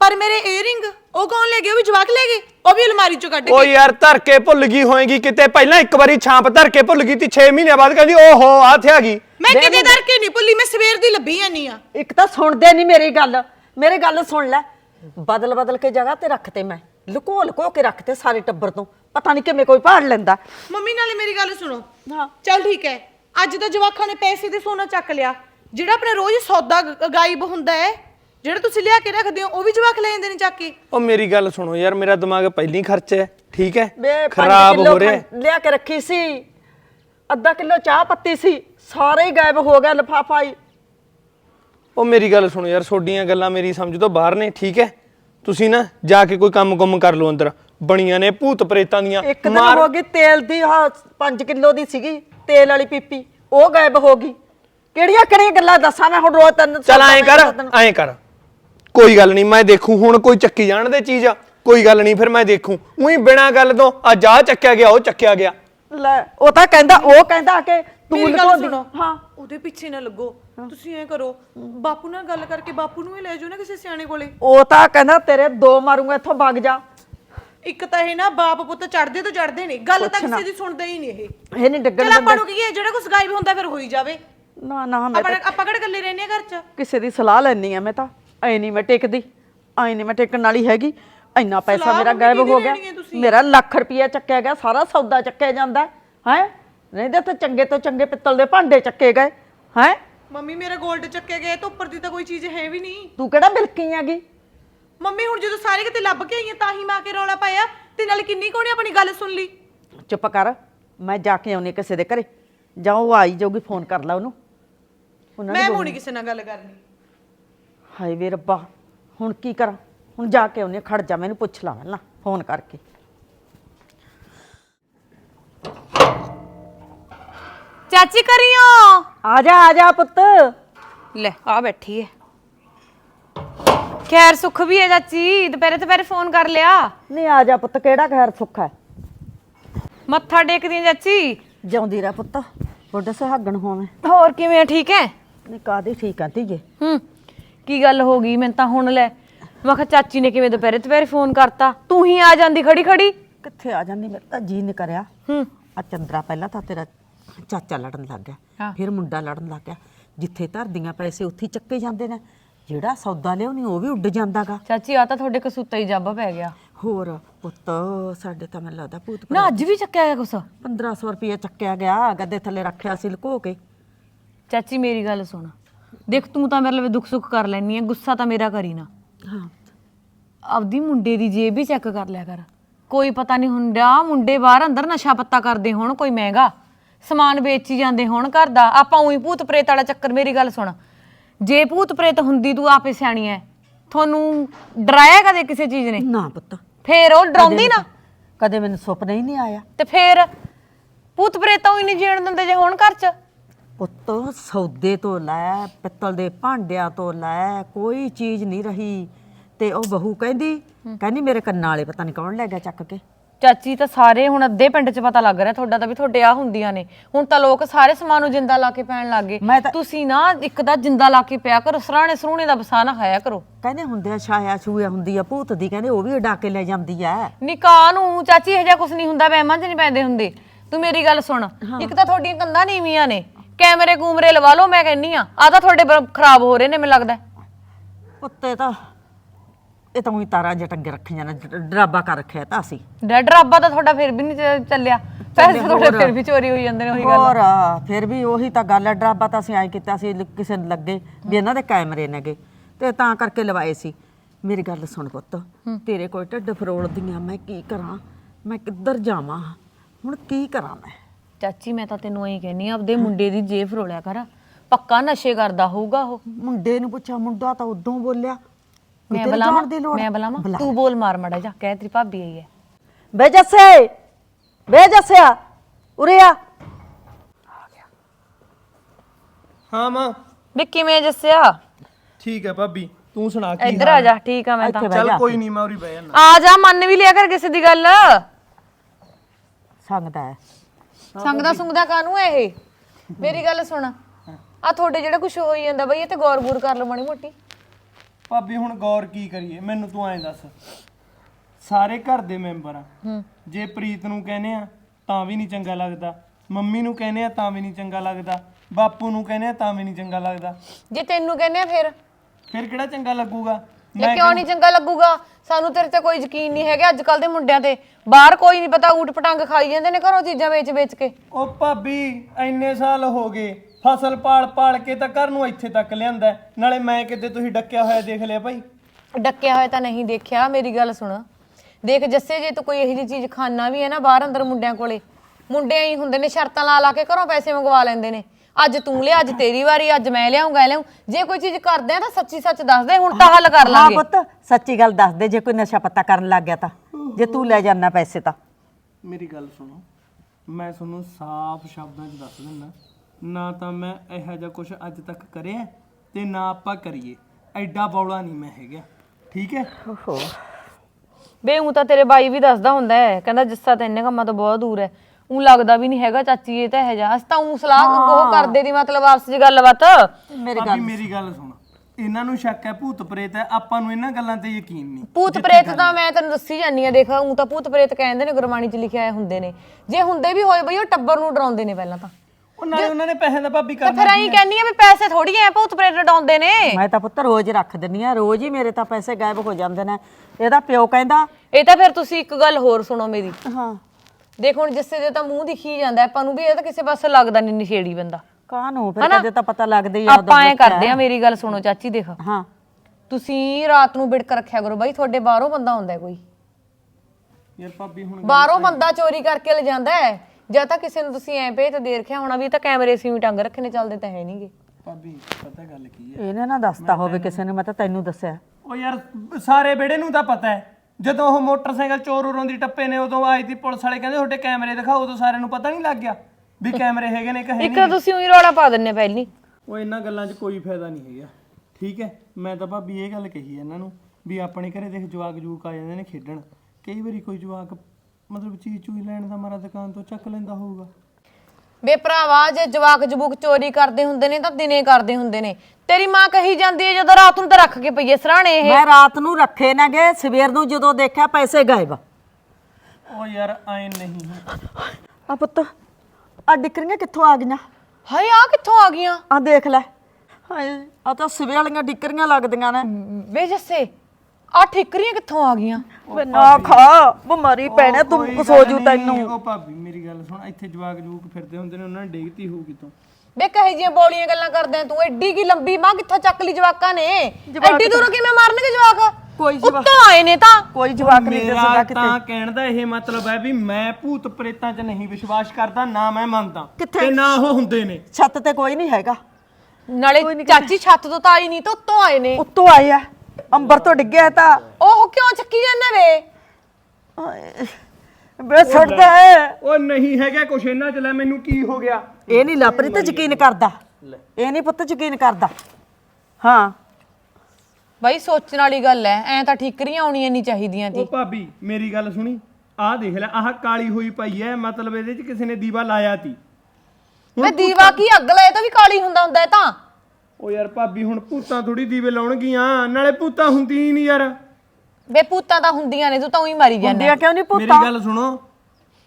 Speaker 4: ਪਰ ਮੇਰੇ ਏਅਰਿੰਗ ਉਹ ਕੌਣ ਲੈ ਗਏ ਉਹ ਵੀ ਜਵਾਕ ਲੈ ਗਏ? ਉਹ ਵੀ ਅਲਮਾਰੀ ਚੋਂ ਕੱਢ
Speaker 3: ਓ
Speaker 4: ਕੇ
Speaker 3: ਯਾਰ ਧਰ ਕੇ ਭੁੱਲ ਗਈ ਹੋਏਗੀ ਕਿਤੇ। ਪਹਿਲਾਂ ਇੱਕ ਵਾਰੀ ਛਾਂਪ ਧਰ ਕੇ ਭੁੱਲ ਗਈ ਤੀ 6 ਮਹੀਨੇ ਬਾਅਦ ਕਹਿੰਦੀ ਓਹੋ ਆ ਥੇ ਆ ਗਈ
Speaker 4: ਮੈਂ ਕਿਤੇ ਦਰ ਕੇ ਨਹੀਂ ਭੁੱਲੀ ਮੈਂ ਸਵੇਰ ਦੀ ਲੱਭੀ ਜਾਨੀ ਆ
Speaker 1: ਇੱਕ ਤਾਂ ਸੁਣਦੇ ਨਹੀਂ ਮੇਰੀ ਗੱਲ। ਮੇਰੀ ਗੱਲ ਸੁਣ ਲੈ। ਬਦਲ ਬਦਲ ਕੇ ਜਗ੍ਹਾ ਤੇ ਰੱਖਤੇ ਮੈਂ। ਲੁਕੋ ਲੁਕੋ ਕੇ ਰੱਖਤੇ ਸਾਰੇ ਟੱਬਰ ਤੋਂ। ਪਤਾ ਨਹੀਂ ਕਿਵੇਂ ਕੋਈ ਭਾੜ ਲੈਂਦਾ।
Speaker 4: ਮੰਮੀ ਨਾਲੇ ਮੇਰੀ ਗੱਲ ਸੁਣੋ।
Speaker 1: ਹਾਂ।
Speaker 4: ਚੱਲ ਠੀਕ ਹੈ। ਅੱਜ ਤਾਂ ਜਵਾਕਾਂ ਨੇ ਪੈਸੇ ਦੇ ਸੋਨਾ ਚੱਕ ਲਿਆ। ਜਿਹੜਾ ਆਪਣਾ ਰੋਜ਼ ਸੌਦਾ ਗ- ਗਾਇਬ ਹੁੰਦਾ ਹੈ ਜਿਹੜਾ ਤੁਸੀਂ ਲਿਆ ਕੇ ਰੱਖਦੇ ਹੋ ਉਹ ਵੀ ਜਵਾਕ ਲੈ ਜਾਂਦੇ ਨੇ ਚੱਕ ਕੇ।
Speaker 3: ਓ ਮੇਰੀ ਗੱਲ ਸੁਣੋ ਯਾਰ ਮੇਰਾ ਦਿਮਾਗ ਪਹਿਲੀ ਖਰਚ ਹੈ ਠੀਕ ਹੈ?
Speaker 1: ਵੇ 5
Speaker 3: ਖਰਾਬ
Speaker 1: ਕਿਲੋ
Speaker 3: ਹੋ ਰਿਹਾ ਹੈ।
Speaker 1: ਲਿਆ ਕੇ ਰੱਖੀ ਸੀ ਅੱਧਾ ਕਿਲੋ ਚਾਹ ਪੱਤੀ ਸੀ ਸਾਰੇ ਹੀ ਗਾਇਬ ਹੋ ਗਿਆ ਲਫਾਫਾ ਹੀ।
Speaker 3: ਉਹ ਮੇਰੀ ਗੱਲ ਸੁਣੋ ਯਾਰ ਛੋਡੀਆਂ ਗੱਲਾਂ ਮੇਰੀ ਸਮਝ ਤੋਂ ਬਾਹਰ ਨੇ ਠੀਕ ਹੈ? ਤੁਸੀਂ ਨਾ ਜਾ ਕੇ ਕੋਈ ਕੰਮ ਕੁੰਮ ਕਰ ਲਓ ਅੰਦਰ। ਬਣੀਆਂ ਨੇ ਭੂਤ ਪ੍ਰੇਤਾਂ ਦੀਆਂ।
Speaker 1: ਇੱਕ ਦਿਨ ਹੋ ਗਈ ਤੇਲ ਦੀ ਹਾਂ 5 ਕਿਲੋ ਦੀ ਸੀਗੀ ਤੇਲ ਵਾਲੀ ਪੀਪੀ ਉਹ ਗਾਇਬ ਹੋ ਗਈ। ਕਿਹੜੀਆਂ ਕਿਹੜੀਆਂ ਗੱਲਾਂ ਦੱਸਾਂ ਮੈਂ ਹੁਣ ਰੋਜ਼ ਤੈਨੂੰ
Speaker 3: ਚੱਲ ਐਂ ਕਰ ਐਂ ਕਰ। ਕੋਈ ਗੱਲ ਨਹੀਂ ਮੈਂ ਦੇਖੂ ਹੁਣ ਕੋਈ ਚੱਕੀ ਜਾਣ ਦੇ ਚੀਜ਼ ਆ। ਕੋਈ ਗੱਲ ਨਹੀਂ ਫਿਰ ਮੈਂ ਦੇਖੂ। ਉਹੀ ਬਿਨਾਂ ਗੱਲ ਤੋਂ ਆ ਚੱਕਿਆ ਗਿਆ ਉਹ ਚੱਕਿਆ ਗਿਆ।
Speaker 1: ਲੈ ਉਹ ਤਾਂ ਕਹਿੰਦਾ ਉਹ ਕਹਿੰਦਾ ਕਿ ਤੂੰ
Speaker 4: ਮੇਰੀ ਗੱਲ ਸੁਣੋ।
Speaker 1: ਹਾਂ।
Speaker 4: ਉਹਦੇ ਪਿੱਛੇ ਨਾ ਲੱਗੋ। ਤੁਸੀਂ ਐ ਕਰੋ ਬਾਪੂ ਨਾਲ ਗੱਲ ਕਰਕੇ ਬਾਪੂ ਨੂੰ ਹੀ ਲੈ ਜਾਓ ਨਾ ਕਿਸੇ ਸਿਆਣੇ ਕੋਲੇ।
Speaker 1: ਉਹ ਤਾਂ ਕਹਿੰਦਾ ਤੇਰੇ ਦੋ ਮਾਰੂੰਗਾ ਇੱਥੋਂ ਵਗ ਜਾ।
Speaker 4: ਇੱਕ ਤਾਂ ਇਹ ਨਾ ਬਾਪ ਪੁੱਤ ਚੜਦੇ ਤੋਂ ਚੜਦੇ ਨਹੀਂ। ਗੱਲ ਤਾਂ ਕਿਸੇ ਦੀ ਸੁਣਦੇ ਹੀ ਨਹੀਂ ਇਹ।
Speaker 1: ਇਹ ਨਹੀਂ ਡੱਗਣ
Speaker 4: ਚਲ ਆਪਾਂ ਨੂੰ ਕੀ ਹੈ ਜਿਹੜਾ ਕੁਝ ਗਾਇਬ ਹੁੰਦਾ ਫਿਰ ਹੋਈ ਜਾਵੇ।
Speaker 1: ਨਾ ਨਾ ਮੈਂ
Speaker 4: ਆਪਾਂ ਆਪਾਂ ਕਿਹੜੇ ਇਕੱਲੇ ਰਹਿੰਦੇ ਆ ਘਰ 'ਚ?
Speaker 1: ਕਿਸੇ ਦੀ ਸਲਾਹ ਲੈਣੀ ਆ ਮੈਂ ਤਾਂ। ਐ ਨਹੀਂ ਮੈਂ ਟਿਕਦੀ ਐ ਨਹੀਂ ਮੈਂ ਟਿਕਣ ਵਾਲੀ ਹੈਗੀ। ਇੰਨਾ ਪੈਸਾ ਮੇਰਾ ਗਾਇਬ ਹੋ ਗਿਆ? ਮੇਰਾ ਲੱਖ ਰੁਪਇਆ ਚੱਕਿਆ ਗਿਆ ਸਾਰਾ ਸੌਦਾ ਚੱਕਿਆ ਜਾਂਦਾ। ਹੈ? ਨਹੀਂ ਤੇ ਤਾਂ ਚੰਗੇ ਤੋਂ ਚੰਗੇ ਪਿੱਤਲ ਦੇ ਭਾਂਡੇ ਚੱਕੇ ਗਏ। ਹੈ?
Speaker 4: ਮੰਮੀ ਮੇਰਾ 골ਡ ਚੱਕੇ ਗਏ ਤਾਂ ਉੱਪਰ ਦੀ ਤਾਂ ਕੋਈ ਚੀਜ਼ ਹੈ ਵੀ ਨਹੀਂ।
Speaker 1: ਤੂੰ ਕਿਹੜਾ ਬਿਲਕੀ ਹੈਗੀ?
Speaker 4: ਮੰਮੀ ਹੁਣ ਜਦੋਂ ਸਾਰੇ ਕਿਤੇ ਲੱਭ ਕੇ ਆਈਆਂ ਤਾਂ ਹੀ ਮਾਂ ਕੇ ਰੌਲਾ ਪਾਇਆ। ਤੇ ਨਾਲ ਕਿੰਨੀ ਕੋਣੀ ਆਪਣੀ ਗੱਲ ਸੁਣ ਲਈ?
Speaker 1: ਚੁੱਪ ਕਰ ਮੈਂ ਜਾ ਕੇ ਆਉਣੀ ਕਿਸੇ ਦੇ ਘਰੇ। ਜਾਂ ਉਹ ਆਈ ਜਾਊਗੀ ਫੋਨ ਕਰ ਲਾ ਉਹਨੂੰ। ਉਹਨਾਂ
Speaker 4: ਮੈਂ ਮੋਣੀ ਕਿਸੇ ਨਾਲ ਗੱਲ ਕਰਨੀ।
Speaker 1: ਹਾਏ ਵੇ ਰੱਬਾ ਹੁਣ ਕੀ ਕਰਾਂ? ਹੁਣ ਜਾ ਕੇ ਆਉਣੀ ਖੜ ਜਾ ਮੈਨੂੰ ਪੁੱਛ ਲਾ ਪਹਿਲਾਂ ਫੋਨ ਕਰਕੇ।
Speaker 5: ਚਾਚੀ ਕਰਿਓ?
Speaker 1: ਆ ਜਾ ਆ ਜਾ ਪੁੱਤ।
Speaker 5: ਲੈ ਆ ਬੈਠੀ ਹੈ ਖੈਰ ਸੁੱਖ ਵੀ ਹੈ ਚਾਚੀ ਦੁਪਹਿਰੇ ਦੁਪਹਿਰੇ ਫੋਨ ਕਰ ਲਿਆ।
Speaker 1: ਨਹੀਂ ਆ ਜਾ ਪੁੱਤ ਕਿਹੜਾ ਖੈਰ ਸੁੱਖ ਹੈ?
Speaker 5: ਮੱਥਾ ਟੇਕਦੀ ਹਾਂ ਚਾਚੀ।
Speaker 1: ਜਿਉਂਦੀ ਰਹਿ ਪੁੱਤ। ਬੁੱਢਾ ਸੁਹਾਗਣ ਹੋਵੇਂ?
Speaker 5: ਹੋਰ ਕਿਵੇਂ ਆ ਠੀਕ ਹੈ?
Speaker 1: ਨਹੀਂ ਕਾਦੀ ਠੀਕ ਆ ਧੀਏ?
Speaker 5: ਹੂੰ ਕੀ ਗੱਲ ਹੋ ਗਈ? ਮੈਨੂੰ ਤਾਂ ਹੁਣ ਲੈ ਮੈਂ ਕਿਹਾ ਚਾਚੀ ਨੇ ਕਿਵੇਂ ਦੁਪਹਿਰੇ ਦੁਪਹਿਰੇ ਫੋਨ ਕਰਤਾ? ਤੂੰ ਹੀ ਆ ਜਾਂਦੀ ਖੜੀ ਖੜੀ?
Speaker 1: ਕਿੱਥੇ ਆ ਜਾਂਦੀ? ਮੇਰਾ ਤਾਂ ਜੀ ਨਹੀਂ ਕਰਿਆ।
Speaker 5: ਹੂੰ।
Speaker 1: ਆ ਚੰਦਰਾ ਪਹਿਲਾਂ ਤਾਂ ਤੇਰਾ ਚਾਚਾ ਲੜਨ ਲੱਗ ਗਿਆ।
Speaker 5: ਹਾਂ।
Speaker 1: ਫਿਰ ਮੁੰਡਾ ਲੜਨ ਲੱਗ ਗਿਆ। ਜਿੱਥੇ ਧਰਦੀਆਂ ਪੈਸੇ ਉੱਥੇ ਹੀ ਚੱਕੇ ਜਾਂਦੇ ਨੇ। ਜਿਹੜਾ ਸੌਦਾ ਲਿਆਉਣੀ ਉਹ ਵੀ ਉੱਡ ਜਾਂਦਾਗਾ।
Speaker 5: ਚਾਚੀ ਆ ਤਾਂ ਤੁਹਾਡੇ ਕਸੂਤਾ ਹੀ ਜਾਬਾ ਪੈ ਗਿਆ।
Speaker 1: ਹੋਰ ਪੁੱਤ ਸਾਡੇ ਤਾਂ ਮੈਨੂੰ ਲੱਗਦਾ ਭੂਤ
Speaker 5: ਨਾ ਅੱਜ ਵੀ ਚੱਕਿਆ ਗਿਆ ਕੁਛ?
Speaker 1: 1500 ਰੁਪਏ ਚੱਕਿਆ ਗਿਆ ਗੱਦੇ ਥੱਲੇ ਰੱਖਿਆ ਸੀ ਲੁਕੋ ਕੇ।
Speaker 5: ਚਾਚੀ ਮੇਰੀ ਗੱਲ ਸੁਣ। ਦੇਖ ਤੂੰ ਤਾਂ ਮੇਰੇ ਲਈ ਦੁੱਖ ਸੁੱਖ ਕਰ ਲੈਣੀ ਹੈ ਗੁੱਸਾ ਤਾਂ ਮੇਰਾ ਕਰੀ ਨਾ।
Speaker 1: ਹਾਂ।
Speaker 5: ਆਪਦੀ ਮੁੰਡੇ ਦੀ ਜੇਬ ਵੀ ਚੈੱਕ ਕਰ ਲਿਆ ਕਰ। ਕੋਈ ਪਤਾ ਨਹੀਂ ਹੁੰਦਾ ਮੁੰਡੇ ਬਾਹਰ ਅੰਦਰ ਨਸ਼ਾ ਪੱਤਾ ਕਰਦੇ ਹੋਣ ਕੋਈ ਮਹਿੰਗਾ। ਸਮਾਨ ਵੇਚੀ ਜਾਂਦੇ ਹੋਣ ਘਰ ਦਾ। ਆਪਾਂ ਉਹੀ ਭੂਤ ਪ੍ਰੇਤ ਵਾਲਾ ਚੱਕਰ ਮੇਰੀ ਗੱਲ ਸੁਣ। ਜੇ ਭੂਤ ਪ੍ਰੇਤ ਹੁੰਦੀ ਤੂੰ ਆਪੇ ਸਿਆਣੀ ਐ। ਤੁਹਾਨੂੰ ਡਰਾਇਆ ਕਦੇ ਕਿਸੇ ਚੀਜ਼ ਨੇ?
Speaker 1: ਨਾ ਪੁੱਤ।
Speaker 5: ਫੇਰ ਉਹ ਡਰਾਉਂਦੀ ਨਾ?
Speaker 1: ਕਦੇ ਮੈਨੂੰ ਸੁਪਨਾ ਹੀ ਨਹੀਂ ਆਇਆ।
Speaker 5: ਤੇ ਫੇਰ ਭੂਤ ਪ੍ਰੇਤ ਹੀ ਨਹੀਂ ਜੀਣ ਦਿੰਦੇ ਜੇ ਹੋਣ ਘਰ 'ਚ।
Speaker 1: ਪੁੱਤ ਸੌਦੇ ਤੋਂ ਲੈ ਪਿੱਤਲ ਦੇ ਭਾਂਡਿਆਂ ਤੋਂ ਲੈ ਕੋਈ ਚੀਜ਼ ਨਹੀਂ ਰਹੀ। ਤੇ ਉਹ ਬਹੂ ਕਹਿੰਦੀ ਕਹਿੰਦੀ ਮੇਰੇ ਕੰਨਾਂ ਵਾਲੇ ਪਤਾ ਨਹੀਂ ਕੌਣ ਲੈ ਗਿਆ ਚੱਕ ਕੇ।
Speaker 5: ਚਾਚੀ ਤਾਂ ਸਾਰੇ ਹੁਣ ਅੱਧੇ ਪਿੰਡ 'ਚ ਪਤਾ ਲੱਗ ਰਿਹਾ ਤੁਹਾਡਾ ਤਾਂ ਵੀ ਤੁਹਾਡੇ ਆ ਹੁੰਦੀਆਂ ਨੇ। ਹੁਣ ਤਾਂ ਲੋਕ ਸਾਰੇ ਸਮਾਨ ਨੂੰ ਜਿੰਦਾ ਲਾ ਕੇ ਪੈਣ ਲੱਗ ਗਏ।
Speaker 1: ਮੈਂ ਤਾਂ-
Speaker 5: ਤੁਸੀਂ ਨਾ ਇੱਕ ਦਾ ਜਿੰਦਾ ਲਾ ਕੇ ਪਿਆ ਕਰੋ ਸਰਾਣੇ ਸਰੂਣੇ ਦਾ ਵਸਾ ਨਾ ਖਾਇਆ ਕਰੋ।
Speaker 1: ਕਹਿੰਦੇ ਹੁੰਦੇ ਆ ਛਾਇਆ ਛੂਆ ਹੁੰਦੀ ਆ ਭੂਤ ਦੀ ਕਹਿੰਦੇ ਉਹ ਵੀ ਉਡਾ ਕੇ ਲੈ ਜਾਂਦੀ ਆ।
Speaker 5: ਨਿਕਾਹ ਨੂੰ ਚਾਚੀ ਇਹ ਜਿਹਾ ਕੁਝ ਨਹੀਂ ਹੁੰਦਾ ਵਹਿਮਾਂ 'ਚ ਨਹੀਂ ਪੈਂਦੇ ਹੁੰਦੇ। ਤੂੰ ਮੇਰੀ ਗੱਲ ਸੁਣ ਇੱਕ ਤਾਂ ਤੁਹਾਡੀਆਂ ਕੰਧਾਂ ਨੀਵੀਆਂ ਨੇ ਕੈਮਰੇ ਕੂਮਰੇ ਲਵਾ ਲਓ ਮੈਂ ਕਹਿੰਨੀ ਆ ਆ ਤਾਂ ਤੁਹਾਡੇ ਖਰਾਬ ਹੋ ਰਹੇ ਨੇ ਮੈਨੂੰ ਲੱਗਦਾ।
Speaker 1: ਉੱਤੇ ਤਾਂ ਇਹ ਤਾਂ ਉਹੀ ਤਾਰਾਂ ਜਿਹਾ ਟੰਗੇ ਰੱਖੀਆਂ ਨੇ ਡ- ਡਰਾਬਾ ਕਰ ਰੱਖਿਆ ਤਾਂ ਅਸੀਂ।
Speaker 5: ਡੈਡ ਰੱਬਾ ਤਾਂ ਤੁਹਾਡਾ ਫਿਰ ਵੀ ਨਹੀਂ ਚ- ਚੱਲਿਆ। ਪੈਸੇ ਤੁਹਾਡੇ ਫਿਰ ਵੀ ਚੋਰੀ ਹੋਈ ਜਾਂਦੇ ਨੇ ਉਹੀ ਗੱਲ
Speaker 1: ਹੋਰ ਫਿਰ ਵੀ ਉਹੀ ਤਾਂ ਗੱਲ ਹੈ ਡਰਾਬਾ ਤਾਂ ਅਸੀਂ ਐ ਕੀਤਾ ਸੀ ਲ- ਕਿਸੇ ਨੂੰ ਲੱਗੇ ਵੀ ਇਹਨਾਂ ਦੇ ਕੈਮਰੇ ਨੇਗੇ ਤੇ ਤਾਂ ਕਰਕੇ ਲਵਾਏ ਸੀ। ਮੇਰੀ ਗੱਲ ਸੁਣ ਪੁੱਤ ਤੇਰੇ ਕੋਲ ਢਿੱਡ ਫਰੋਲਦੀਆਂ ਮੈਂ ਕੀ ਕਰਾਂ? ਮੈਂ ਕਿੱਧਰ ਜਾਵਾਂ? ਹੁਣ ਕੀ ਕਰਾਂ ਮੈਂ?
Speaker 5: ਚਾਚੀ ਮੈਂ ਤਾਂ ਤੈਨੂੰ ਐਂ ਕਹਿੰਨੀ ਆ ਆਪਦੇ ਮੁੰਡੇ ਦੀ ਜੇਬ ਫਰੋਲਿਆ ਕਰ। ਪੱਕਾ ਨਸ਼ੇ ਕਰਦਾ ਹੋਊਗਾ ਉਹ।
Speaker 1: ਮੁੰਡੇ ਨੂੰ ਪੁੱਛਿਆ ਮੁੰਡਾ ਤਾਂ ਉਦੋਂ ਬੋਲਿਆ
Speaker 5: ਮੈਂ
Speaker 1: ਤੇਰੇ
Speaker 5: ਬੁਲਾਵਾਂ?
Speaker 1: ਜਾਣ ਦੀ ਲੋੜ
Speaker 5: ਮੈਂ ਬੁਲਾਵਾਂ?
Speaker 1: ਬੁਲਾ।
Speaker 5: ਤੂੰ ਬੋਲ ਮਾਰ ਮੜਾ ਜਾ ਕਹਿ ਤੇਰੀ ਭਾਬੀ ਆਈ ਹੈ।
Speaker 1: ਬੇ ਜੱਸੇ ਬੇ ਜੱਸਿਆ ਉਰੇ ਆ।
Speaker 3: ਹਾਂ ਮਾਂ।
Speaker 5: ਵੀ ਕਿਵੇਂ ਜੱਸਿਆ
Speaker 3: ਠੀਕ ਹੈ ਭਾਬੀ ਤੂੰ ਸੁਣਾ ਕੀ
Speaker 5: ਇੱਧਰ ਆ ਜਾ ਠੀਕ ਆ ਮੈਂ ਤਾਂ।
Speaker 1: ਇੱਥੇ ਬਹਿ
Speaker 3: ਚੱਲ
Speaker 1: ਜਾ।
Speaker 3: ਕੋਈ ਨਹੀਂ ਮੈਂ ਉਰੀ ਬਹਿ ਜਾਣਾ
Speaker 5: ਆ ਜਾ ਮੰਨ ਵੀ ਲਿਆ ਕਰ ਕਿਸੇ ਦੀ ਗੱਲ।
Speaker 1: ਸੰਗਦਾ ਹੈ।
Speaker 5: ਸੰਗਦਾ ਸੁੰਗਦਾ ਕਾਨੂੰ ਹੈ ਇਹ? ਮੇਰੀ ਗੱਲ ਸੁਣ। ਆ ਤੁਹਾਡੇ ਜਿਹੜਾ ਕੁਝ ਹੋਈ ਜਾਂਦਾ ਬਈ ਇਹ ਤੇ ਗੌਰ ਗੂਰ ਕਰ ਲਓ ਮਾੜੀ ਮੋਟੀ।
Speaker 3: ਭਾਬੀ ਹੁਣ ਗੌਰ ਕੀ ਕਰੀਏ? ਮੈਨੂੰ ਤੂੰ ਐਂ ਦੱਸ। ਸਾਰੇ ਘਰ ਦੇ ਮੈਂਬਰ ਆ। ਜੇ ਪ੍ਰੀਤ ਨੂੰ ਕਹਿੰਦੇ ਆ ਤਾਂ ਵੀ ਨਹੀਂ ਚੰਗਾ ਲੱਗਦਾ। ਮੰਮੀ ਨੂੰ ਕਹਿੰਦੇ ਆ ਤਾਂ ਵੀ ਨਹੀਂ ਚੰਗਾ ਲੱਗਦਾ। ਬਾਪੂ ਨੂੰ ਕਹਿੰਦੇ ਆ ਤਾਂ ਵੀ ਨਹੀਂ ਚੰਗਾ ਲੱਗਦਾ।
Speaker 5: ਜੇ ਤੈਨੂੰ ਕਹਿੰਦੇ ਆ ਫਿਰ?
Speaker 3: ਫਿਰ ਕਿਹੜਾ ਚੰਗਾ ਲੱਗੂਗਾ?
Speaker 5: ਇਹ ਕਿਉਂ ਨਹੀਂ ਚੰਗਾ ਲੱਗੂਗਾ? ਸਾਨੂੰ ਤੇਰੇ ਤੇ ਕੋਈ ਯਕੀਨ ਨਹੀਂ ਹੈਗਾ ਅੱਜ ਕੱਲ ਦੇ ਮੁੰਡਿਆਂ ਤੇ। ਬਾਹਰ ਕੋਈ ਨਹੀਂ ਪਤਾ ਊਟ ਪਟੰਗ ਖਾਈ ਜਾਂਦੇ ਨੇ ਘਰੋਂ ਚੀਜ਼ਾਂ ਵੇਚ ਵੇਚ ਕੇ।
Speaker 3: ਉਹ ਭਾਬੀ ਇੰਨੇ ਸਾਲ ਹੋ ਗਏ। ਫਸਲ ਪਾਲ ਪਾਲ ਕੇ ਤਾਂ ਘਰ ਨੂੰ ਇੱਥੇ ਤੱਕ ਲਿਆਂਦਾ ਹੈ। ਨਾਲੇ ਮੈਂ ਕਿਤੇ ਤੁਸੀਂ ਡੱਕਿਆ ਹੋਇਆ ਦੇਖ ਲਿਆ ਭਾਈ।
Speaker 5: ਡੱਕਿਆ ਹੋਇਆ ਤਾਂ ਨਹੀਂ ਦੇਖਿਆ ਮੇਰੀ ਗੱਲ ਸੁਣ। ਦੇਖ ਜੱਸੇ ਜੇ ਤੂੰ ਕੋਈ ਇਹੋ ਜਿਹੀ ਚੀਜ਼ ਖਾਣਾ ਵੀ ਹੈ ਨਾ ਬਾਹਰ ਅੰਦਰ ਮੁੰਡਿਆਂ ਕੋਲੇ ਮੁੰਡੇ ਹੀ ਹੁੰਦੇ ਨੇ ਸ਼ਰਤਾਂ ਲਾ ਲਾ ਕੇ ਘਰੋਂ ਪੈਸੇ ਮੰਗਵਾ ਲੈਂਦੇ ਨੇ। ਅੱਜ ਤੂੰ ਲਿਆ ਅੱਜ ਤੇਰੀ ਵਾਰੀ ਅੱਜ ਮੈਂ ਲਿਆਉਂਗਾ ਲਿਆਉਂ ਜੇ ਕੋਈ ਚੀਜ਼ ਕਰਦੇ ਆ ਤਾਂ ਸੱਚੀ ਸੱਚ ਦੱਸ ਦੇ ਹੁਣ ਤਾਂ ਹੱਲ ਕਰ
Speaker 1: ਹਾਂ
Speaker 5: ਲਾਂਗੇ।
Speaker 1: ਪੁੱਤ ਸੱਚੀ ਗੱਲ ਦੱਸ ਦੇ ਜੇ ਕੋਈ ਨਸ਼ਾ ਪੱਤਾ ਕਰਨ ਲੱਗ ਗਿਆ ਤਾਂ। ਜੇ ਤੂੰ ਲੈ ਜਾਣਾ ਪੈਸੇ ਤਾਂ।
Speaker 3: ਮੇਰੀ ਗੱਲ ਸੁਣੋ ਮੈਂ ਤੁਹਾਨੂੰ ਸਾਫ਼ ਸ਼ਬਦਾਂ 'ਚ ਦੱਸ ਦਿੰਦਾ। ਨਾ ਤਾਂ ਮੈਂ ਇਹੋ ਜਿਹਾ ਕੁਝ ਅੱਜ ਤੱਕ ਕਰਿਆ ਤੇ ਨਾ ਆਪਾਂ ਕਰੀਏ। ਐਡਾ ਬੌਲਾ ਨਹੀਂ ਮੈਂ ਹੈਗਾ। ਠੀਕ ਹੈ?
Speaker 1: ਓਹੋ।
Speaker 5: ਬੇ ਉਹ ਤਾਂ ਤੇਰੇ ਬਾਈ ਵੀ ਦੱਸਦਾ ਹੁੰਦਾ ਹੈ ਕਹਿੰਦਾ ਜੱਸਾ ਤਾਂ ਇੰਨੇ ਕੰਮਾਂ ਤੋਂ ਬਹੁਤ ਦੂਰ ਹੈ। ਉਹ ਲੱਗਦਾ ਵੀ ਨਹੀਂ ਹੈਗਾ ਚਾਚੀ ਇਹ ਤਾਂ ਹੈ ਜਾ ਅਸੀਂ ਤਾਂ ਉਹ ਸਲਾਹ ਉਹ ਕਰਦੇ ਦੀ ਮਤਲਬ ਆਪਸ ਵਿੱਚ ਗੱਲਬਾਤ।
Speaker 3: ਭਾਬੀ ਮੇਰੀ ਗੱਲ ਸੁਣ। ਇਹਨਾਂ ਨੂੰ ਸ਼ੱਕ ਹੈ ਭੂਤ ਪ੍ਰੇਤ ਹੈ। ਆਪਾਂ ਨੂੰ ਇਹਨਾਂ ਗੱਲਾਂ ਤੇ ਯਕੀਨ ਨਹੀਂ।
Speaker 5: ਭੂਤ ਪ੍ਰੇਤ ਤਾਂ ਮੈਂ ਤੈਨੂੰ ਦੱਸੀ ਜਾਨੀ ਆ ਦੇਖ ਉਹ ਤਾਂ ਭੂਤ ਪ੍ਰੇਤ ਕਹਿੰਦੇ ਨੇ ਗੁਰਬਾਣੀ 'ਚ ਲਿਖਿਆ ਆਏ ਹੁੰਦੇ ਨੇ। ਜੇ ਹੁੰਦੇ ਵੀ ਹੋਏ ਬਈ ਉਹ ਟੱਬਰ ਨੂੰ ਡਰਾਉਂਦੇ ਨੇ ਪਹਿਲਾਂ ਤਾਂ।
Speaker 3: ਉਹ ਨਾਲੇ ਉਹਨਾਂ ਨੇ ਪੈਸੇ ਦਾ ਭਾਬੀ
Speaker 5: ਤੇ
Speaker 3: ਕਰਨਾ
Speaker 5: ਫਿਰ ਐਂ ਕਹਿੰਨੀ ਆ? ਵੀ ਪੈਸੇ ਥੋੜੀ ਐ ਭੂਤ ਪ੍ਰੇਤ ਡਰਾਉਂਦੇ ਨੇ।
Speaker 1: ਮੈਂ ਤਾਂ ਪੁੱਤ ਰੋਜ਼ ਰੱਖ ਦਿੰਨੀ ਆ ਰੋਜ਼ ਹੀ ਮੇਰੇ ਤਾਂ ਪੈਸੇ ਗਾਇਬ ਹੋ ਜਾਂਦੇ ਨੇ। ਇਹਦਾ ਪਿਓ ਕਹਿੰਦਾ
Speaker 5: ਇਹ ਤਾਂ ਫਿਰ ਤੁਸੀਂ ਇੱਕ ਗੱਲ ਹੋਰ ਸੁਣੋ ਮੇਰੀ।
Speaker 1: ਹਾਂ।
Speaker 5: ਦੇਖ ਹੁਣ ਜਿਸੇ ਦੇ ਤਾਂ ਮੂੰਹ ਦਿਖੀ ਜਾਂਦਾ ਆਪਾਂ ਨੂੰ ਵੀ ਇਹ ਤਾਂ ਕਿਸੇ ਪਾਸੇ ਲੱਗਦਾ ਨਹੀਂ ਨਸ਼ੇੜੀ ਬੰਦਾ।
Speaker 1: ਕਾਹਨੂੰ? ਫਿਰ ਕਦੇ ਤਾਂ ਪਤਾ ਲੱਗਦਾ ਹੀ ਆ
Speaker 5: ਆਪਾਂ ਐ ਕਰਦੇ ਆ ਮੇਰੀ ਗੱਲ ਸੁਣੋ ਚਾਚੀ ਦੇਖ।
Speaker 1: ਹਾਂ।
Speaker 5: ਤੁਸੀਂ ਰਾਤ ਨੂੰ ਬਿੜਕ ਰੱਖਿਆ ਕਰੋ ਬਾਈ ਤੁਹਾਡੇ ਬਾਹਰੋਂ ਬੰਦਾ ਆਉਂਦਾ ਹੈ ਕੋਈ।
Speaker 3: ਯਾਰ ਭਾਬੀ ਹੁਣ
Speaker 5: ਬਾਹਰੋਂ ਬੰਦਾ ਚੋਰੀ ਕਰਕੇ ਲੈ ਜਾਂਦਾ ਹੈ। ਜਾਂ ਤਾਂ ਕਿਸੇ ਨੂੰ ਤੁਸੀਂ ਐ ਭੇਜ ਦੇ ਰੱਖਿਆ ਹੋਣਾ ਵੀ ਇਹ ਤਾਂ ਕੈਮਰੇ ਸੀ ਵੀ ਟੰਗ ਰੱਖਣੇ ਚੱਲਦੇ ਤਾਂ ਹੈ ਨਹੀਂਗੇ।
Speaker 3: ਭਾਬੀ ਪਤਾ ਗੱਲ ਕੀ ਹੈ?
Speaker 1: ਇਹਨੇ ਨਾ ਦੱਸਤਾ ਹੋਵੇ ਕਿਸੇ ਨੇ ਮੈਂ ਤਾਂ ਤੈਨੂੰ ਦੱਸਿਆ।
Speaker 3: ਉਹ ਯਾਰ ਸਾਰੇ ਬੇੜੇ ਨੂੰ ਤਾਂ ਪਤਾ ਹੈ। ਜਦੋਂ ਉਹ ਮੋਟਰਸਾਈਕਲ ਚੋਰ ਉਰੋਂ ਦੀ ਟੱਪੇ ਨੇ ਉਦੋਂ ਆਈ ਦੀ ਪੁਲਿਸ ਵਾਲੇ ਕਹਿੰਦੇ ਤੁਹਾਡੇ ਕੈਮਰੇ ਦਿਖਾਓ ਉਦੋਂ ਸਾਰਿਆਂ ਨੂੰ ਪਤਾ ਨਹੀਂ ਲੱਗ ਗਿਆ ਵੀ ਕੈਮਰੇ ਹੈਗੇ ਨੇ ਕਹੇ
Speaker 5: ਇੱਕ ਤਾਂ ਤੁਸੀਂ ਉਹੀ ਰੌਲਾ ਪਾ ਦਿੰਨੇ ਪਹਿਲੀ।
Speaker 3: ਉਹ ਇਹਨਾਂ ਗੱਲਾਂ 'ਚ ਕੋਈ ਫਾਇਦਾ ਨਹੀਂ ਹੈਗਾ। ਠੀਕ ਹੈ? ਮੈਂ ਤਾਂ ਭਾਬੀ ਇਹ ਗੱਲ ਕਹੀ ਹੈ ਇਹਨਾਂ ਨੂੰ ਵੀ ਆਪਣੇ ਘਰੇ ਦੇਖ ਜਵਾਕ ਜੂਕ ਆ ਜਾਂਦੇ ਨੇ ਖੇਡਣ। ਕਈ ਵਾਰੀ ਕੋਈ ਜਵਾਕ ਮਤਲਬ ਚੀਜ਼ ਚੂਈ ਲੈਣ ਦਾ ਮਾਰਾ ਦੁਕਾਨ ਤੋਂ ਚੱਕ ਲੈਂਦਾ ਹੋਊਗਾ।
Speaker 5: ਵੇ ਭਰਾਵਾ ਜੇ ਜਵਾਕ ਜਬੂਕ ਚੋਰੀ ਕਰਦੇ ਹੁੰਦੇ ਨੇ ਤਾਂ ਦਿਨੇ ਕਰਦੇ ਹੁੰਦੇ ਨੇ। ਤੇਰੀ ਮਾਂ ਕਹੀ ਜਾਂਦੀ ਹੈ ਜਦੋਂ ਰਾਤ ਨੂੰ ਤਾਂ ਰੱਖ ਕੇ ਪਈਏ ਸਰਾਣੇ ਇਹ।
Speaker 1: ਮੈਂ ਰਾਤ ਨੂੰ ਰੱਖੇ ਨਾ ਗਏ ਸਵੇਰ ਨੂੰ ਜਦੋਂ ਦੇਖਿਆ ਪੈਸੇ ਗਾਇਬ
Speaker 3: ਉਹ ਯਾਰ ਐ ਨਹੀਂ।
Speaker 1: ਆ ਪੁੱਤ ਆ ਡਿਕਰੀਆਂ ਕਿੱਥੋਂ ਆ ਗਈਆਂ?
Speaker 5: ਹਾਏ ਆ ਕਿੱਥੋਂ ਆ ਗਈਆਂ?
Speaker 1: ਆ ਦੇਖ ਲੈ। ਹਾਏ ਆ ਤਾਂ ਸਵੇਰ ਵਾਲੀਆਂ ਡਿਕਰੀਆਂ ਲੱਗਦੀਆਂ ਨੇ।
Speaker 5: ਵੇ ਜੱਸੇ ਆ ਠਿਕਰੀਆਂ ਕਿੱਥੋਂ ਆ ਗਈਆਂ?
Speaker 1: ਵੇ ਨਾ ਖਾ ਬਿਮਾਰੀ ਪੈਣਾ ਤੂੰ
Speaker 3: ਕੋਈ
Speaker 1: ਕੁਛ ਹੋ ਜੂ ਤੈਨੂੰ
Speaker 3: ਉਹ ਭਾਬੀ ਮੇਰੀ ਗੱਲ ਸੁਣ ਇੱਥੇ ਜਵਾਕ ਜੂਕ ਫਿਰਦੇ ਹੁੰਦੇ ਨੇ ਉਹਨਾਂ ਨੇ ਡੇਗਤੀ ਹੋਊਗੀ ਤੂੰ।
Speaker 5: ਵੇ ਕਹੇ ਜੀਆਂ ਬੋਲੀਆਂ ਗੱਲਾਂ ਕਰਦੇ ਆ ਤੂੰ ਐਡੀ ਕੀ ਲੰਬੀ ਮਾਂ ਕਿੱਥੋਂ ਚੱਕ ਲਈ ਜਵਾਕਾਂ ਨੇ? ਐਡੀ ਦੂਰੋਂ ਕਿਵੇਂ ਮਾਰਨਗੇ ਜਵਾਕ?
Speaker 1: ਕੋਈ ਜਵਾਕ-
Speaker 5: ਉੱਤੋਂ ਆਏ ਨੇ ਤਾਂ।
Speaker 1: ਕੋਈ ਜਵਾਕ ਨਹੀਂ
Speaker 3: ਮੇਰਾ
Speaker 1: ਦਿਸਦਾ ਕਿਤੇ।
Speaker 3: ਤਾਂ ਕਹਿਣ ਦਾ ਇਹ ਮਤਲਬ ਹੈ ਵੀ ਮੈਂ ਭੂਤ ਪ੍ਰੇਤਾਂ 'ਚ ਨਹੀਂ ਵਿਸ਼ਵਾਸ ਕਰਦਾ ਨਾ ਮੈਂ ਮੰਨਦਾ? ਤੇ ਨਾ ਉਹ ਹੁੰਦੇ ਨੇ।
Speaker 1: ਛੱਤ ਤੇ ਕੋਈ ਨਹੀਂ ਹੈਗਾ।
Speaker 5: ਨਾਲੇ ਚਾਚੀ ਛੱਤ ਤੋਂ ਤਾਂ ਆਈ ਨਹੀਂ ਤਾਂ ਉੱਤੋਂ ਆਏ ਨੇ।
Speaker 1: ਉੱਤੋਂ ਆਏ ਆ। ਅੰਬਰ ਤੋਂ ਡਿੱਗਿਆ ਤਾਂ।
Speaker 5: ਉਹ ਕਿਉਂ ਚੱਕੀ ਜਾਂਦੇ ਵੇ?
Speaker 1: ਬੇ ਛੱਡਦਾ ਹੈ।
Speaker 3: ਉਹ ਨਹੀਂ ਹੈਗਾ ਕੁਛ ਇਹਨਾਂ 'ਚ ਲੈ ਮੈਨੂੰ ਕੀ ਹੋ ਗਿਆ?
Speaker 1: ਇਹ ਨਹੀਂ ਲਾਪਰੀ ਤੇ ਯਕੀਨ ਕਰਦਾ। ਇਹ ਨਹੀਂ ਪੁੱਤ ਯਕੀਨ ਕਰਦਾ। ਹਾਂ।
Speaker 5: ਬਾਈ ਸੋਚਣ ਵਾਲੀ ਗੱਲ ਐ। ਐ ਤਾਂ ਠਿਕਰੀਆਂ ਆਉਣੀਆਂ ਨਹੀਂ ਚਾਹੀਦੀਆਂ
Speaker 3: ਉਹ
Speaker 5: ਸੀ
Speaker 3: ਭਾਬੀ ਮੇਰੀ ਗੱਲ ਸੁਣੀ। ਆਹ ਦੇਖ ਲੈ ਆਹ ਕਾਲੀ ਹੋਈ ਪਈ ਹੈ ਮਤਲਬ ਇਹਦੇ 'ਚ ਕਿਸੇ ਨੇ ਦੀਵਾ ਲਾਇਆ ਤੀ।
Speaker 5: ਵੇ ਦੀਵਾ ਕੀ ਅੱਗ ਲਾਏ ਤਾਂ ਵੀ ਕਾਲੀ ਹੁੰਦਾ ਹੁੰਦਾ ਇਹ ਤਾਂ।
Speaker 3: ਉਹ ਯਾਰ ਭਾਬੀ ਹੁਣ ਭੂਤਾਂ ਥੋੜੀ ਦੀਵੇ ਲਾਉਣਗੀਆਂ ਨਾਲੇ ਭੂਤਾਂ ਹੁੰਦੀ ਨਹੀਂ ਯਾਰ।
Speaker 5: ਵੇ ਪੁੱਤਾਂ ਤਾਂ ਹੁੰਦੀਆਂ ਨੇ ਤੂੰ ਤਾਂ ਉਹੀ ਮਾਰੀ ਜਾਂਦਾ।
Speaker 1: ਹੁੰਦਿਆ ਕਿਉਂ ਨਹੀਂ
Speaker 3: ਮੇਰੀ ਗੱਲ ਸੁਣੋ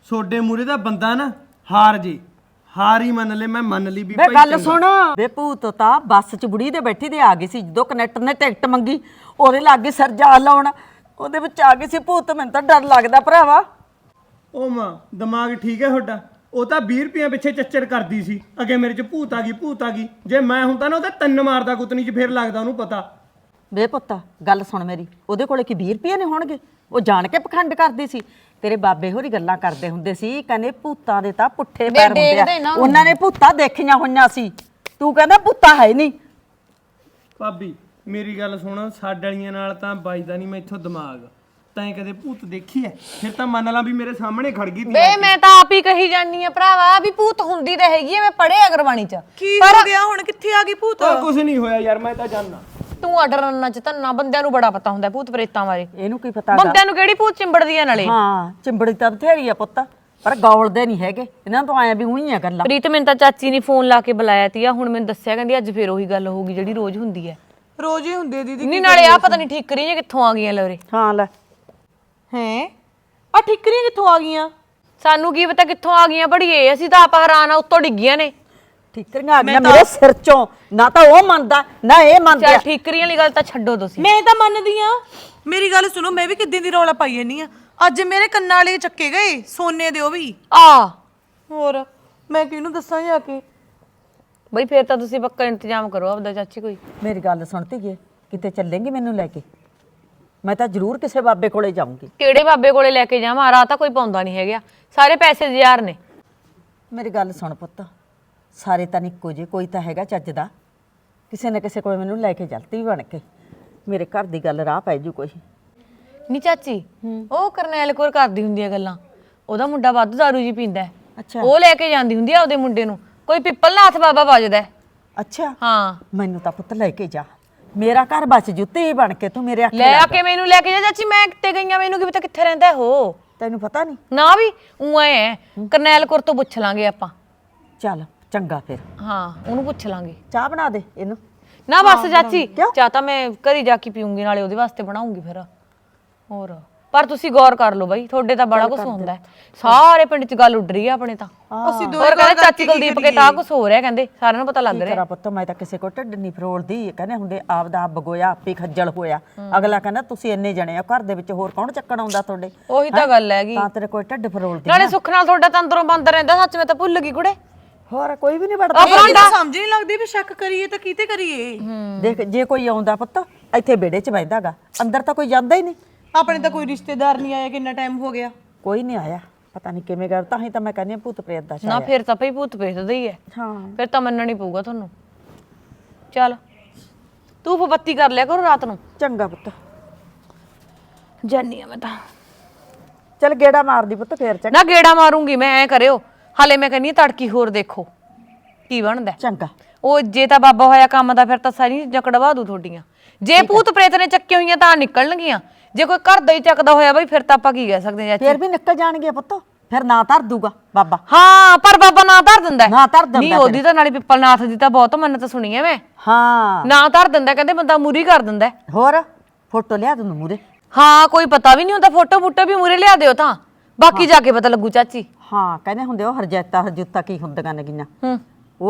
Speaker 3: ਸੋਡੇ ਮੂਰੇ ਦਾ ਬੰਦਾ ਨਾ ਹਾਰ ਜੇ ਹਾਰ ਹੀ ਮੰਨ ਲੈ ਮੈਂ ਮੰਨ ਲਈ ਵੀ
Speaker 1: ਵੇ
Speaker 3: ਭਾਈ
Speaker 1: ਗੱਲ
Speaker 3: ਚੰਗਾ।
Speaker 1: ਸੁਣ। ਵੇ ਭੂਤ ਤਾਂ ਬੱਸ 'ਚ ਬੁੜੀ ਦੇ ਬੈਠੀ ਦੇ ਆ ਗਈ ਸੀ ਜਦੋਂ ਕਨੈਕਟਰ ਨੇ ਟਿਕਟ ਮੰਗੀ ਉਹਦੇ ਲਾਗੇ ਸਰਜਾ ਲਾਉਣ। ਉਹਦੇ ਵਿੱਚ ਆ ਗਈ ਸੀ ਭੂਤ ਮੈਨੂੰ ਤਾਂ ਡਰ ਲੱਗਦਾ ਭਰਾਵਾ।
Speaker 3: ਮਾਂ ਦਿਮਾਗ ਠੀਕ ਹੈ ਤੁਹਾਡਾ? ਉਹ ਤਾਂ 20 ਰੁਪਏ ਪਿੱਛੇ ਚੱਚਰ ਕਰਦੀ ਸੀ। ਅੱਗੇ ਮੇਰੇ 'ਚ ਭੂਤ ਆ ਗਈ ਭੂਤ ਆ ਗਈ। ਜੇ ਮੈਂ ਹੁੰਦਾ ਨਾ ਉਹਦੇ ਤਿੰਨ ਮਾਰਦਾ ਕੁੱਤਨੀ 'ਚ ਫੇਰ ਲੱਗਦਾ ਉਹਨੂੰ ਪਤਾ।
Speaker 1: ਵੇ ਪੁੱਤ ਗੱਲ ਸੁਣ ਮੇਰੀ। ਉਹਦੇ ਕੋਲੇ ਕੀ 20 ਰੁਪਏ ਨੇ ਹੋਣਗੇ? ਉਹ ਜਾਣ ਕੇ ਪਖੰਡ ਕਰਦੀ ਸੀ। ਤੇਰੇ ਬਾਬੇ ਹੋਰੀ ਗੱਲਾਂ ਕਰਦੇ ਹੁੰਦੇ ਸੀ ਕਹਿੰਦੇ ਭੂਤਾਂ ਦੇ ਤਾਂ ਪੁੱਠੇ ਪੈਰ ਹੁੰਦੇ ਆ।
Speaker 5: ਨਾ।
Speaker 1: ਉਹਨਾਂ। ਨੇ ਭੂਤਾਂ ਦੇਖੀਆਂ ਹੋਈਆਂ ਸੀ। ਤੂੰ ਕਹਿੰਦਾ ਭੂਤਾਂ ਹੈ ਨਹੀਂ।
Speaker 3: ਭਾਬੀ ਮੇਰੀ ਗੱਲ ਸੁਣ ਸਾਡੇ ਵਾਲੀਆਂ ਨਾਲ ਤਾਂ ਵੱਜਦਾ ਨਹੀਂ ਮੈਥੋਂ ਦਿਮਾਗ। ਤੈਂ ਕਦੇ ਭੂਤ ਦੇਖੀ ਐ? ਫਿਰ ਤਾਂ ਮੰਨ ਲਾ ਵੀ ਮੇਰੇ ਸਾਹਮਣੇ ਖੜ ਗਈ ਤੀ
Speaker 5: ਵੇ ਮੈਂ ਤਾਂ ਆਪ ਹੀ ਕਹੀ ਜਾਨੀ ਆ ਭਰਾਵਾ ਵੀ ਭੂਤ ਹੁੰਦੀ ਤਾਂ ਹੈਗੀ ਆ ਮੈਂ ਪੜਿਆ ਗੁਰਬਾਣੀ ਚ।
Speaker 4: ਕੀ ਹੋ ਗਿਆ ਹੁਣ? ਕਿੱਥੇ ਆ ਗਈ ਭੂਤ?
Speaker 3: ਉਹ ਕੁਝ ਨਹੀਂ ਹੋਇਆ ਯਾਰ ਮੈਂ ਤਾਂ ਜਾਣਦਾ।
Speaker 5: ਤੂੰ ਅਡਰਨਾ ਚ ਧੰਨਾ ਬੰਦਿਆਂ ਨੂੰ ਬੜਾ ਪਤਾ ਹੁੰਦਾ ਭੂਤ ਪ੍ਰੇਤਾਂ ਬਾਰੇ।
Speaker 1: ਇਹਨੂੰ ਕੀ ਪਤਾ ਗਾ
Speaker 5: ਬੰਦਿਆਂ ਨੂੰ ਕਿਹੜੀ ਭੂਤ ਚਿੰਬੜਦੀ ਆ ਨਾਲੇ?
Speaker 1: ਹਾਂ ਚਿੰਬੜੀ ਤਾਂ ਬਥੇਰੀ ਆ ਪੁੱਤ ਪਰ ਗੌਲਦੇ ਨਹੀਂ ਹੈਗੇ। ਇਹਨਾਂ ਤੋਂ ਆਇਆ ਵੀ ਉਹੀ ਆ ਗੱਲਾਂ।
Speaker 5: ਪ੍ਰੀਤ ਮੈਨੂੰ ਤਾਂ ਚਾਚੀ ਨੇ ਫੋਨ ਲਾ ਕੇ ਬੁਲਾਇਆ ਤੀ ਆ ਹੁਣ ਮੈਨੂੰ ਦੱਸਿਆ ਕਹਿੰਦੀ ਅੱਜ ਫੇਰ ਉਹੀ ਗੱਲ ਹੋਊਗੀ ਜਿਹੜੀ ਰੋਜ਼ ਹੁੰਦੀ ਹੈ
Speaker 4: ਰੋਜ਼ ਹੀ ਹੁੰਦੇ ਦੀਦੀ
Speaker 5: ਨਹੀਂ ਨਾਲੇ ਆ ਪਤਾ ਨਹੀਂ ਠੀਕਰੀਆਂ ਜਾਂ ਕਿੱਥੋਂ ਆ ਗਈਆਂ ਲੋਰੇ
Speaker 1: ਹਾਂ ਲੈ।
Speaker 4: ਹੈ? ਆ ਠਿਕਰੀਆਂ ਕਿੱਥੋਂ ਆ ਗਈਆਂ?
Speaker 5: ਸਾਨੂੰ ਕੀ ਪਤਾ ਕਿੱਥੋਂ ਆ ਗਈਆਂ ਬੜੀਏ ਅਸੀਂ ਤਾਂ ਆਪ ਹੈਰਾਨ ਆ ਉੱਤੋਂ ਡਿੱਗੀਆਂ ਨੇ।
Speaker 1: ਠੀਕਰੀਆਂ ਆ ਗਈਆਂ ਮੇਰੇ ਸਿਰ ਚੋਂ। ਨਾ ਤਾਂ ਉਹ ਮੰਨਦਾ ਨਾ ਇਹ ਮੰਨਦਾ।
Speaker 5: ਚੱਲ ਠੀਕਰੀਆਂ ਵਾਲੀ ਗੱਲ ਤਾਂ ਛੱਡੋ ਤੁਸੀਂ।
Speaker 4: ਮੈਂ ਤਾਂ ਮੰਨਦੀ ਆ। ਮੇਰੀ ਗੱਲ ਸੁਣੋ ਮੈਂ ਵੀ ਕਿੱਦਾਂ ਦੀ ਰੌਲਾ ਪਾਈ ਜਾਨੀ ਆ? ਅੱਜ ਮੇਰੇ ਕੰਨਾਂ ਵਾਲੇ ਚੱਕੇ ਗਏ ਸੋਨੇ ਦੇ ਉਹ ਵੀ।
Speaker 5: ਆ।
Speaker 4: ਹੋਰ ਮੈਂ ਕਿਹਨੂੰ ਦੱਸਾਂ ਜਾ ਕੇ?
Speaker 5: ਬਈ ਫੇਰ ਤਾਂ ਤੁਸੀਂ ਪੱਕਾ ਇੰਤਜ਼ਾਮ ਕਰੋ ਆਪਦਾ ਚਾਚੀ ਕੋਈ।
Speaker 1: ਮੇਰੀ ਗੱਲ ਸੁਣਤੀ ਏ ਕਿਤੇ ਚੱਲੇਂਗੀ ਮੈਨੂੰ ਲੈ ਕੇ? ਮੈਂ ਤਾਂ ਜ਼ਰੂਰ ਕਿਸੇ ਬਾਬੇ ਕੋਲੇ ਜਾਊਂਗੀ।
Speaker 5: ਕਿਹੜੇ ਬਾਬੇ ਕੋਲੇ ਲੈ ਕੇ ਜਾਵਾਂ? ਰਾਹ ਤਾਂ ਕੋਈ ਪਾਉਂਦਾ ਨਹੀਂ ਹੈਗਾ। ਸਾਰੇ ਪੈਸੇ ਜ਼ਿਆਰ ਨੇ।
Speaker 1: ਮੇਰੀ ਗੱਲ ਸੁਣ ਪੁੱਤ। ਸਾਰੇ ਤਾਂ ਨੀ ਇੱਕੋ ਜੇ ਕੋਈ ਤਾਂ ਹੈਗਾ ਚੱਜ ਦਾ। ਕਿਸੇ ਨਾ ਕਿਸੇ ਕੋਲੇ ਮੈਨੂੰ ਲੈ ਕੇ ਚੱਲਤੀ ਬਣ ਕੇ। ਮੇਰੇ ਘਰ ਦੀ ਗੱਲ ਰਾਹ ਪੈ ਜੂ ਕੋਈ।
Speaker 5: ਨੀ ਚਾਚੀ ਉਹ ਕਰਨੈਲ ਕੋਰ ਕਰਦੀ ਹੁੰਦੀ ਆ ਗੱਲਾਂ। ਉਹਦਾ ਮੁੰਡਾ ਵੱਧ ਦਾਰੂ ਜੀ ਪੀਂਦਾ ਹੈ।
Speaker 1: ਅੱਛਾ।
Speaker 5: ਉਹ ਲੈ ਕੇ ਜਾਂਦੀ ਹੁੰਦੀ ਆ ਉਹਦੇ ਮੁੰਡੇ ਨੂੰ। ਕੋਈ ਪਿੱਪਲਨਾਥ ਬਾਬਾ ਵੱਜਦਾ ਹੈ।
Speaker 1: ਅੱਛਾ।
Speaker 5: ਹਾਂ।
Speaker 1: ਮੈਨੂੰ ਤਾਂ ਪੁੱਤ ਲੈ ਕੇ ਜਾ। ਮੇਰਾ ਘਰ ਬਚ ਜੁੱਤੇ ਹੀ ਬਣ ਕੇ ਤੂੰ ਮੇਰੇ ਅੱਖ
Speaker 5: ਲੈ ਆ ਕੇ ਮੈਨੂੰ ਲੈ ਕੇ ਜਾ ਚਾਚੀ ਮੈਂ ਕਿੱਥੇ ਗਈਆਂ? ਮੈਨੂੰ ਕੀ ਪਤਾ ਕਿੱਥੇ ਰਹਿੰਦਾ ਹੈ ਉਹ?
Speaker 1: ਤੈਨੂੰ ਪਤਾ ਨਹੀਂ
Speaker 5: ਨਾ ਵੀ ਉਹ ਐ ਕਰਨੈਲ ਕੋਰ ਤੋਂ ਪੁੱਛ ਲਾਂਗੇ ਆਪਾਂ।
Speaker 1: ਚੱਲ ਚੰਗਾ ਫਿਰ।
Speaker 5: ਹਾਂ ਉਹਨੂੰ ਪੁੱਛ ਲਾਂਗੇ।
Speaker 1: ਚਾਹ ਬਣਾ ਦੇ ਇਹਨੂੰ।
Speaker 5: ਨਾ ਬਸ ਚਾਚੀ
Speaker 1: ਕਿਉਂ?
Speaker 5: ਚਾਹ ਤਾਂ ਮੈਂ ਘਰੀ ਜਾ ਕੇ ਪੀਉਂਗੀ ਨਾਲੇ ਉਹਦੇ ਵਾਸਤੇ ਬਣਾਉਂਗੀ ਫਿਰ। ਹੋਰ? ਪਰ ਤੁਸੀਂ ਗੌਰ ਕਰ ਲਓ ਬਾਈ ਤੁਹਾਡੇ ਤਾਂ ਬੜਾ ਕੁਝ ਹੁੰਦਾ ਹੈ। ਸਾਰੇ ਪਿੰਡ 'ਚ ਗੱਲ ਉੱਡ ਰਹੀ ਹੈ ਆਪਣੇ ਤਾਂ।
Speaker 4: ਅਸੀਂ ਦੋ
Speaker 5: ਹੋਰ ਕਹਿੰਦੇ ਚਾਚੀ ਕੁਲਦੀਪ ਕੇ ਤਾਂ ਕੁਝ ਹੋ ਰਿਹਾ ਕਹਿੰਦੇ ਸਾਰਿਆਂ ਨੂੰ ਪਤਾ ਲੱਗ ਰਿਹਾ।
Speaker 1: ਤੇਰਾ ਪੁੱਤ ਮੈਂ ਤਾਂ ਕਿਸੇ ਕੋ ਢਿੱਡ ਨਹੀਂ ਫਰੋਲਦੀ। ਕਹਿੰਦੇ ਹੁੰਦੇ ਆਪ ਦਾ ਆਪ ਬਗੋਇਆ ਆਪੇ ਖੱਜਲ ਹੋਇਆ। ਅਗਲਾ ਕਹਿੰਦਾ ਤੁਸੀਂ ਇੰਨੇ ਜਣੇ ਆ ਘਰ ਦੇ ਵਿੱਚ ਹੋਰ ਕੌਣ ਚੱਕਣ ਆਉਂਦਾ ਤੁਹਾਡੇ?
Speaker 5: ਉਹੀ ਤਾਂ ਗੱਲ ਹੈਗੀ।
Speaker 1: ਤਾਂ ਤੇਰੇ ਕੋਈ ਢਿੱਡ ਫਰੋਲਦੀ
Speaker 5: ਨਾਲੇ ਸੁੱਖ ਨਾਲ ਤੁਹਾਡਾ ਤਾਂ ਅੰਦਰੋਂ ਬੰਦ ਰਹਿੰਦਾ ਸੱਚ ਮੈਂ ਤਾਂ ਭੁੱਲ ਗਈ ਕੁੜੇ।
Speaker 1: ਹੋਰ ਕੋਈ ਵੀ ਨਹੀਂ ਵੜਦਾ।
Speaker 4: ਤਾਂ ਸਮਝ ਨਹੀਂ ਲੱਗਦੀ ਵੀ ਸ਼ੱਕ ਕਰੀਏ ਤਾਂ ਕੀਤੇ ਕਰੀਏ।
Speaker 1: ਦੇਖ ਜੇ ਕੋਈ ਆਉਂਦਾ ਪੁੱਤ ਇੱਥੇ ਵਿਹੜੇ 'ਚ ਬੈਠਦਾਗਾ ਅੰਦਰ ਤਾਂ ਕੋਈ ਜਾਂਦਾ ਹੀ ਨਹੀਂ।
Speaker 4: ਆਪਣੇ ਤਾਂ ਕੋਈ ਰਿਸ਼ਤੇਦਾਰ ਨਹੀਂ ਆਇਆ ਕਿੰਨਾ ਟਾਈਮ ਹੋ ਗਿਆ।
Speaker 1: ਕੋਈ ਨਹੀਂ ਆਇਆ। ਪਤਾ ਨਹੀਂ ਕਿਵੇਂ ਕਰ ਤਾਂ ਹੀ ਤਾਂ ਮੈਂ ਕਹਿੰਦੀ ਹਾਂ ਭੂਤ ਪ੍ਰੇਤ ਦਾ
Speaker 5: ਨਾ
Speaker 1: ਸ਼ਾਇਦ
Speaker 5: ਫਿਰ ਤਾਂ ਭਈ ਭੂਤ ਭੇਜਦਾ ਹੀ ਹੈ।
Speaker 1: ਹਾਂ।
Speaker 5: ਫਿਰ ਤਾਂ ਮੰਨਣਾ ਹੀ ਪਊਗਾ ਤੁਹਾਨੂੰ। ਚੱਲ ਤੂੰ ਫਬੱਤੀ ਕਰ ਲਿਆ ਕਰੋ ਰਾਤ ਨੂੰ।
Speaker 1: ਚੰਗਾ ਪੁੱਤ।
Speaker 5: ਜਾਨੀ ਆ ਮੈਂ ਤਾਂ।
Speaker 1: ਚੱਲ ਗੇੜਾ ਮਾਰਦੀ ਪੁੱਤ ਫੇਰ ਚੰਗਾ।
Speaker 5: ਨਾ ਗੇੜਾ ਮਾਰੂੰਗੀ ਮੈਂ ਐ ਕਰਿਓ। ਹਾਲੇ ਮੈਂ ਕਹਿੰਨੀ ਤੜਕੀ ਹੋਰ ਦੇਖੋ ਕੀ ਬਣਦਾ ਹੈ।
Speaker 1: ਚੰਗਾ।
Speaker 5: ਉਹ ਜੇ ਤਾਂ ਬਾਬਾ ਹੋਇਆ ਕੰਮ ਦਾ ਫਿਰ ਤਾਂ ਸਾਰੀ ਚੀਜ਼ਾਂ ਕਢਵਾ ਦੂ ਤੁਹਾਡੀਆਂ। ਜੇ ਭੂਤ ਪ੍ਰੇਤ ਨੇ ਚੱਕੀ ਹੋਈਆਂ ਤਾਂ ਨਿਕਲਣਗੀਆਂ। ਜੇ ਕੋਈ ਘਰ ਦਾ ਹੀ ਚੱਕਦਾ ਹੋਇਆ ਬਈ ਫਿਰ ਤਾਂ ਆਪਾਂ ਕੀ ਕਹਿ ਸਕਦੇ ਹਾਂ ਚਾਚੀ
Speaker 1: ਫੇਰ ਵੀ ਨਿਕਲ ਜਾਣਗੇ ਪੁੱਤ। ਫਿਰ ਨਾ ਧਰ ਦੂਗਾ ਬਾਬਾ।
Speaker 5: ਹਾਂ ਪਰ ਬਾਬਾ ਨਾ ਧਰ ਦਿੰਦਾ ਹੈ।
Speaker 1: ਨਾ ਧਰ ਦਿੰਦਾ
Speaker 5: ਨਹੀਂ ਉਹਦੀ ਤਾਂ ਨਾਲੇ ਪਿੱਪਲਨਾਥ ਦੀ ਤਾਂ ਬਹੁਤ ਮੰਨਤ ਸੁਣੀ ਐ ਮੈਂ।
Speaker 1: ਹਾਂ।
Speaker 5: ਨਾ ਧਰ ਦਿੰਦਾ ਕਹਿੰਦੇ ਬੰਦਾ ਮੂਰੀ ਕਰ ਦਿੰਦਾ ਹੈ।
Speaker 1: ਹੋਰ ਫੋਟੋ ਲਿਆ ਤੈਨੂੰ ਮੂਰੇ?
Speaker 5: ਹਾਂ ਕੋਈ ਪਤਾ ਵੀ ਨਹੀਂ ਹੁੰਦਾ ਫੋਟੋ ਫੁੱਟੋ ਵੀ ਮੂਰੇ ਲਿਆ ਦਿਓ ਤਾਂ। ਬਾਕੀ ਜਾ ਕੇ ਪਤਾ ਲੱਗੂ ਚਾਚੀ।
Speaker 1: ਹਾਂ ਕਹਿੰਦੇ ਹੁੰਦੇ ਉਹ ਹਰਜੈਤਾ ਹਰਜੁੱਤਾ ਕੀ ਹੁੰਦੀਆਂ ਨੇਗੀਆਂ।
Speaker 5: ਹੂੰ।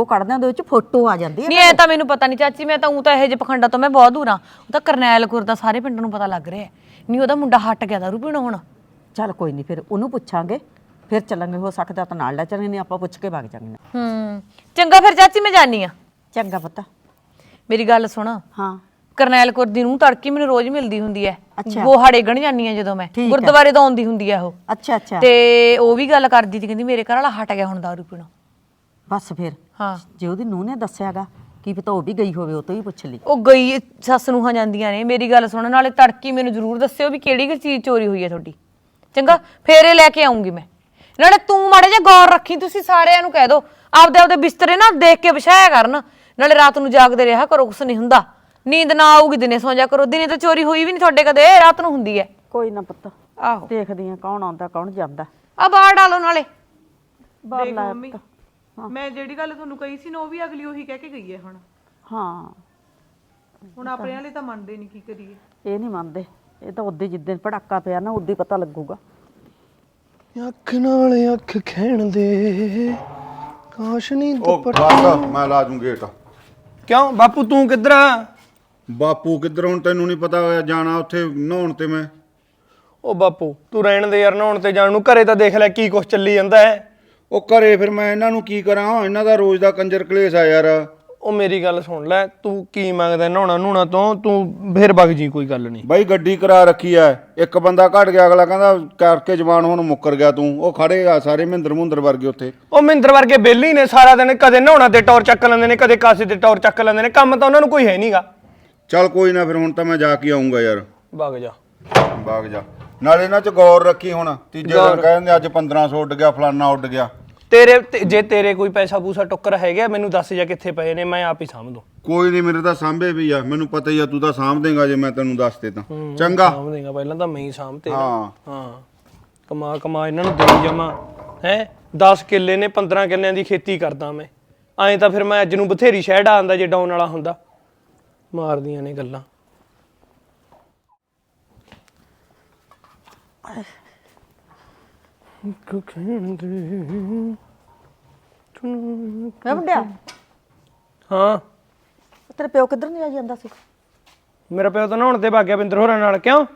Speaker 1: ਉਹ ਕੱਢਦੇ ਹੁੰਦੇ ਵਿੱਚ ਫੋਟੋ ਆ ਜਾਂਦੀ ਹੈ
Speaker 5: ਨਹੀਂ ਐ ਤਾਂ ਮੈਨੂੰ ਪਤਾ ਨਹੀਂ ਚਾਚੀ ਮੈਂ ਤਾਂ ਉਹ ਤਾਂ ਇਹੋ ਜਿਹੇ ਪਖੰਡਾਂ ਤੋਂ ਮੈਂ ਬਹੁਤ ਦੂਰ ਆ ਉਹ ਤਾਂ ਕਰਨੈਲ ਗੁਰ ਦਾ ਸਾਰੇ ਪਿੰਡ ਨੂੰ ਪਤਾ ਲੱਗ ਰਿਹਾ ਹੈ। ਨਹੀਂ ਉਹਦਾ ਮੁੰਡਾ ਹਟ ਗਿਆ ਦਾਰੂ ਪੀਣੋਂ ਹੁਣ।
Speaker 1: ਚੱਲ ਕੋਈ ਨਹੀਂ ਫਿਰ ਉਹਨੂੰ ਪੁੱਛਾਂਗੇ। ਫਿਰ ਚੱਲਾਂਗੇ ਹੋ ਸਕਦਾ ਤਾਂ ਨਾਲ ਲੈ ਚੱਲਾਂਗੇ ਨਹੀਂ ਆਪਾਂ ਪੁੱਛ ਕੇ ਵਗ ਜਾਂਗੇ।
Speaker 5: ਹੂੰ ਚੰਗਾ ਫਿਰ ਚਾਚੀ ਮੈਂ ਜਾਨੀ ਆ
Speaker 1: ਚੰਗਾ ਪੁੱਤ।
Speaker 5: ਮੇਰੀ ਗੱਲ ਸੁਣ।
Speaker 1: ਹਾਂ।
Speaker 5: ਕਰਨੈਲ ਗੁਰ ਦੀ ਨੂੰ ਤੜਕੀ ਮੈਨੂੰ ਰੋਜ਼ ਮਿਲਦੀ ਹੁੰਦੀ ਐ
Speaker 1: ਅੱਛਾ।
Speaker 5: ਗੋਹਾ ਡੇਗਣ ਜਾਂਦੀ ਆ ਜਦੋਂ ਮੈਂ।
Speaker 1: ਠੀਕ ਹੈ।
Speaker 5: ਗੁਰਦੁਆਰੇ ਤੋਂ ਆਉਂਦੀ ਹੁੰਦੀ ਆ ਉਹ।
Speaker 1: ਅੱਛਾ ਅੱਛਾ।
Speaker 5: ਤੇ ਉਹ ਵੀ ਗੱਲ ਕਰਦੀ ਸੀ ਕਹਿੰਦੀ ਮੇਰੇ ਘਰ ਵਾਲਾ ਹਟ ਗਿਆ ਹੁਣ ਦਾਰੂ ਪੀਣੋਂ।
Speaker 1: ਬਸ ਫਿਰ।
Speaker 5: ਹਾਂ।
Speaker 1: ਜੇ ਉਹਦੀ ਨੂੰਹ ਨੇ ਦੱਸਿਆਗਾ ਕੀ ਪਤਾ ਉਹ ਵੀ ਗਈ ਹੋਵੇ ਉਹ ਤੋਂ ਹੀ ਪੁੱਛ ਲਈ।
Speaker 5: ਉਹ ਗਈ ਸੱਸ ਨੂੰ ਹਾਂ ਜਾਂਦੀਆਂ ਨੇ। ਮੇਰੀ ਗੱਲ ਸੁਣਨ ਨਾਲੇ ਤੜਕੀ ਮੈਨੂੰ ਜ਼ਰੂਰ ਦੱਸਿਓ ਵੀ ਕਿਹੜੀ ਕਿ ਚੀਜ਼ ਚੋਰੀ ਹੋਈ ਹੈ ਤੁਹਾਡੀ। ਚੰਗਾ ਫੇਰੇ ਲੈ ਕੇ ਆਉਂਗੀ ਮੈਂ। ਨਾਲੇ ਤੂੰ ਮਾੜੇ ਜਿਹਾ ਗੌਰ ਰੱਖੀ ਤੁਸੀਂ ਸਾਰਿਆਂ ਨੂੰ ਕਹਿ ਦਿਓ ਆਪਦੇ ਆਪਦੇ ਬਿਸਤਰੇ ਨਾ ਦੇਖ ਕੇ ਵਿਛਾਇਆ ਕਰਨ। ਨਾਲੇ ਰਾਤ ਨੂੰ ਜਾਗਦੇ ਰਿਹਾ ਕਰੋ ਕੁਛ ਨਹੀਂ ਹੁੰਦਾ। ਨੀਂਦ ਨਾ ਆਊਗੀ ਦਿਨੇ ਸੌਂ ਜਾ ਕਰੋ। ਦਿਨੇ ਤਾਂ ਚੋਰੀ ਹੋਈ ਵੀ ਨਹੀਂ ਤੁਹਾਡੇ ਕਦੇ ਰਾਤ ਨੂੰ ਹੁੰਦੀ ਹੈ।
Speaker 1: ਕੋਈ ਨਾ ਪੁੱਤ।
Speaker 5: ਆਹੋ।
Speaker 1: ਦੇਖਦੀ ਆ ਕੌਣ ਆਉਂਦਾ ਕੌਣ ਜਾਂਦਾ।
Speaker 5: ਆ ਬਾਹਰ ਡਾਲੋ ਨਾਲੇ।
Speaker 1: ਬਾਹਰ
Speaker 4: ਮੰਮੀ।
Speaker 1: ਪੁੱਤ।
Speaker 4: ਮੈਂ ਜਿਹੜੀ ਗੱਲ ਤੁਹਾਨੂੰ ਕਹੀ ਸੀ ਨਾ ਉਹ ਵੀ ਅਗਲੀ ਉਹੀ ਕਹਿ ਕੇ ਗਈ ਹੈ ਹੁਣ।
Speaker 1: ਹਾਂ।
Speaker 4: ਹੁਣ ਆਪਣੇ ਵਾਲੇ ਤਾਂ ਮੰਨਦੇ ਨਹੀਂ ਕੀ ਕਰੀਏ।
Speaker 1: ਇਹ ਨਹੀਂ ਮੰਨਦੇ। ਇਹ ਤਾਂ ਉਦੋਂ ਜਿੱਦਣ ਪੜਾਕਾ ਪਿਆ ਨਾ ਉਦੋਂ ਹੀ ਪਤਾ ਲੱਗੂਗਾ।
Speaker 3: ਅੱਖ ਨਾਲ ਅੱਖ ਖੈਣ ਦੇ। ਕਾਸ਼ ਨਹੀਂ
Speaker 2: ਉਹ ਬਸ ਮੈਂ ਲਾ ਦੂੰ ਗੇਟ
Speaker 3: ਕਿਉਂ? ਬਾਪੂ ਤੂੰ ਕਿੱਧਰ ਆ?
Speaker 2: ਬਾਪੂ ਕਿੱਧਰ ਹੁਣ ਤੈਨੂੰ ਨਹੀਂ ਪਤਾ ਹੋਇਆ ਜਾਣਾ ਉੱਥੇ ਨਹਾਉਣ ਤੇ ਮੈਂ।
Speaker 3: ਉਹ ਬਾਪੂ ਤੂੰ ਰਹਿਣ ਦੇ ਯਾਰ ਨਹਾਉਣ ਤੇ ਜਾਣ ਨੂੰ। ਘਰੇ ਤਾਂ ਦੇਖ ਲੈ ਕੀ ਕੁਛ ਚੱਲੀ ਜਾਂਦਾ ਹੈ।
Speaker 2: ਉਹ ਘਰੇ ਫਿਰ ਮੈਂ ਇਹਨਾਂ ਨੂੰ ਕੀ ਕਰਾਂ? ਇਹਨਾਂ ਦਾ ਰੋਜ਼ ਦਾ ਕੰਜਰ ਕਲੇਸ਼ ਆ ਯਾਰ।
Speaker 3: ਉਹ ਮੇਰੀ ਗੱਲ ਸੁਣ ਲੈ ਤੂੰ ਕੀ ਮੰਗਦਾ ਨਹਾਉਣਾ ਨੂਣਾ ਤੋਂ? ਤੂੰ ਫੇਰ ਵਗ ਜੀ ਕੋਈ ਗੱਲ ਨਹੀਂ।
Speaker 2: ਬਾਈ ਗੱਡੀ ਕਰਾ ਰੱਖੀ ਐ। ਇੱਕ ਬੰਦਾ ਘਟ ਗਿਆ ਅਗਲਾ ਕਹਿੰਦਾ ਕਰਕੇ ਜਵਾਨ ਹੁਣ ਮੁੱਕਰ ਗਿਆ ਤੂੰ। ਉਹ ਖੜੇ ਆ ਸਾਰੇ ਮਹਿੰਦਰ ਮੁੰਦਰ ਵਰਗੇ ਉੱਥੇ।
Speaker 3: ਉਹ ਮਿੰਦਰ ਵਰਗੇ ਬੇਲੀ ਨੇ ਸਾਰਾ ਦਿਨ ਕਦੇ ਨਹਾਉਣਾ ਤੇ ਟੌਰ ਚੱਕ ਲੈਂਦੇ ਨੇ ਕਦੇ ਕਾਸੇ ਤੇ ਟੌਰ ਚੱਕ ਲੈਂਦੇ ਨੇ। ਕੰਮ ਤਾਂ ਉਹਨਾਂ ਨੂੰ ਕੋਈ ਹੈ ਨਹੀਂਗਾ
Speaker 2: ਚੱਲ ਕੋਈ ਨਾ ਫਿਰ ਹੁਣ ਤਾਂ ਮੈਂ ਜਾ ਕੇ ਆਉਂਗਾ ਯਾਰ।
Speaker 3: ਵਗ ਜਾ।
Speaker 2: ਬਾਗ ਜਾ। ਨਾਲੇ ਇਹਨਾਂ ਚ ਗੌਰ ਰੱਖੀ ਹੁਣ ਤੀਜੇ ਦਿਨ ਕਹਿੰਦੇ ਅੱਜ 1500 ਉੱਡ ਗਿਆ ਫਲਾਨਾ ਉੱਡ ਗਿਆ।
Speaker 3: ਤੇਰੇ ਤੇ- ਜੇ ਤੇਰੇ ਕੋਈ ਪੈਸਾ ਪੂਸਾ ਟੁੱਕਰ ਹੈਗਾ ਮੈਨੂੰ ਦੱਸ ਜਾ ਕਿੱਥੇ ਪਏ ਨੇ ਮੈਂ ਆਪ ਹੀ ਸਾਂਭ ਦੂੰ।
Speaker 2: ਕੋਈ ਨਹੀਂ ਮੇਰੇ ਤਾਂ ਸਾਂਭੇ ਵੀ ਆ। ਮੈਨੂੰ ਪਤਾ ਹੀ ਆ ਤੂੰ ਤਾਂ ਸਾਂਭ ਦੇਂਗਾ ਜੇ ਮੈਂ ਤੈਨੂੰ ਦੱਸ ਦੇ ਤਾਂ ਚੰਗਾ।
Speaker 3: ਸਾਂਭ ਦੇਗਾ ਪਹਿਲਾਂ ਤਾਂ ਮੈਂ ਹੀ ਸਾਂਭ ਤੇ
Speaker 2: ਹਾਂ।
Speaker 3: ਹਾਂ। ਕਮਾ ਕਮਾ ਇਹਨਾਂ ਨੂੰ ਦੇਈ ਜਮਾ ਹੈ? 10 ਕਿੱਲੇ ਨੇ 15 ਕਿੱਲਿਆਂ ਦੀ ਖੇਤੀ ਕਰਦਾ ਮੈਂ। ਐਂ ਤਾਂ ਫਿਰ ਮੈਂ ਅੱਜ ਨੂੰ ਬਥੇਰੀ ਸ਼ਹਿਡ ਆਂਦਾ ਜੇ ਡਾਉਣ ਵਾਲਾ ਹੁੰਦਾ। ਮਾਰਦੀਆਂ ਨੇ ਗੱਲਾਂ। ਇੱਕ ਕਹਿੰਦੇ
Speaker 1: ਮੈਂ ਮੁੰਡਿਆ?
Speaker 3: ਹਾਂ।
Speaker 1: ਤੇਰੇ ਪਿਓ ਕਿੱਧਰ ਨਹੀਂ ਆ ਜਾਂਦਾ ਸੀ?
Speaker 3: ਮੇਰਾ ਪਿਓ ਤਾਂ ਨਹਾਉਣ ਤੇ ਭੱਗ ਗਿਆ ਬਿੰਦਰ ਹੋਰਾਂ ਨਾਲ ਕਿਉਂ?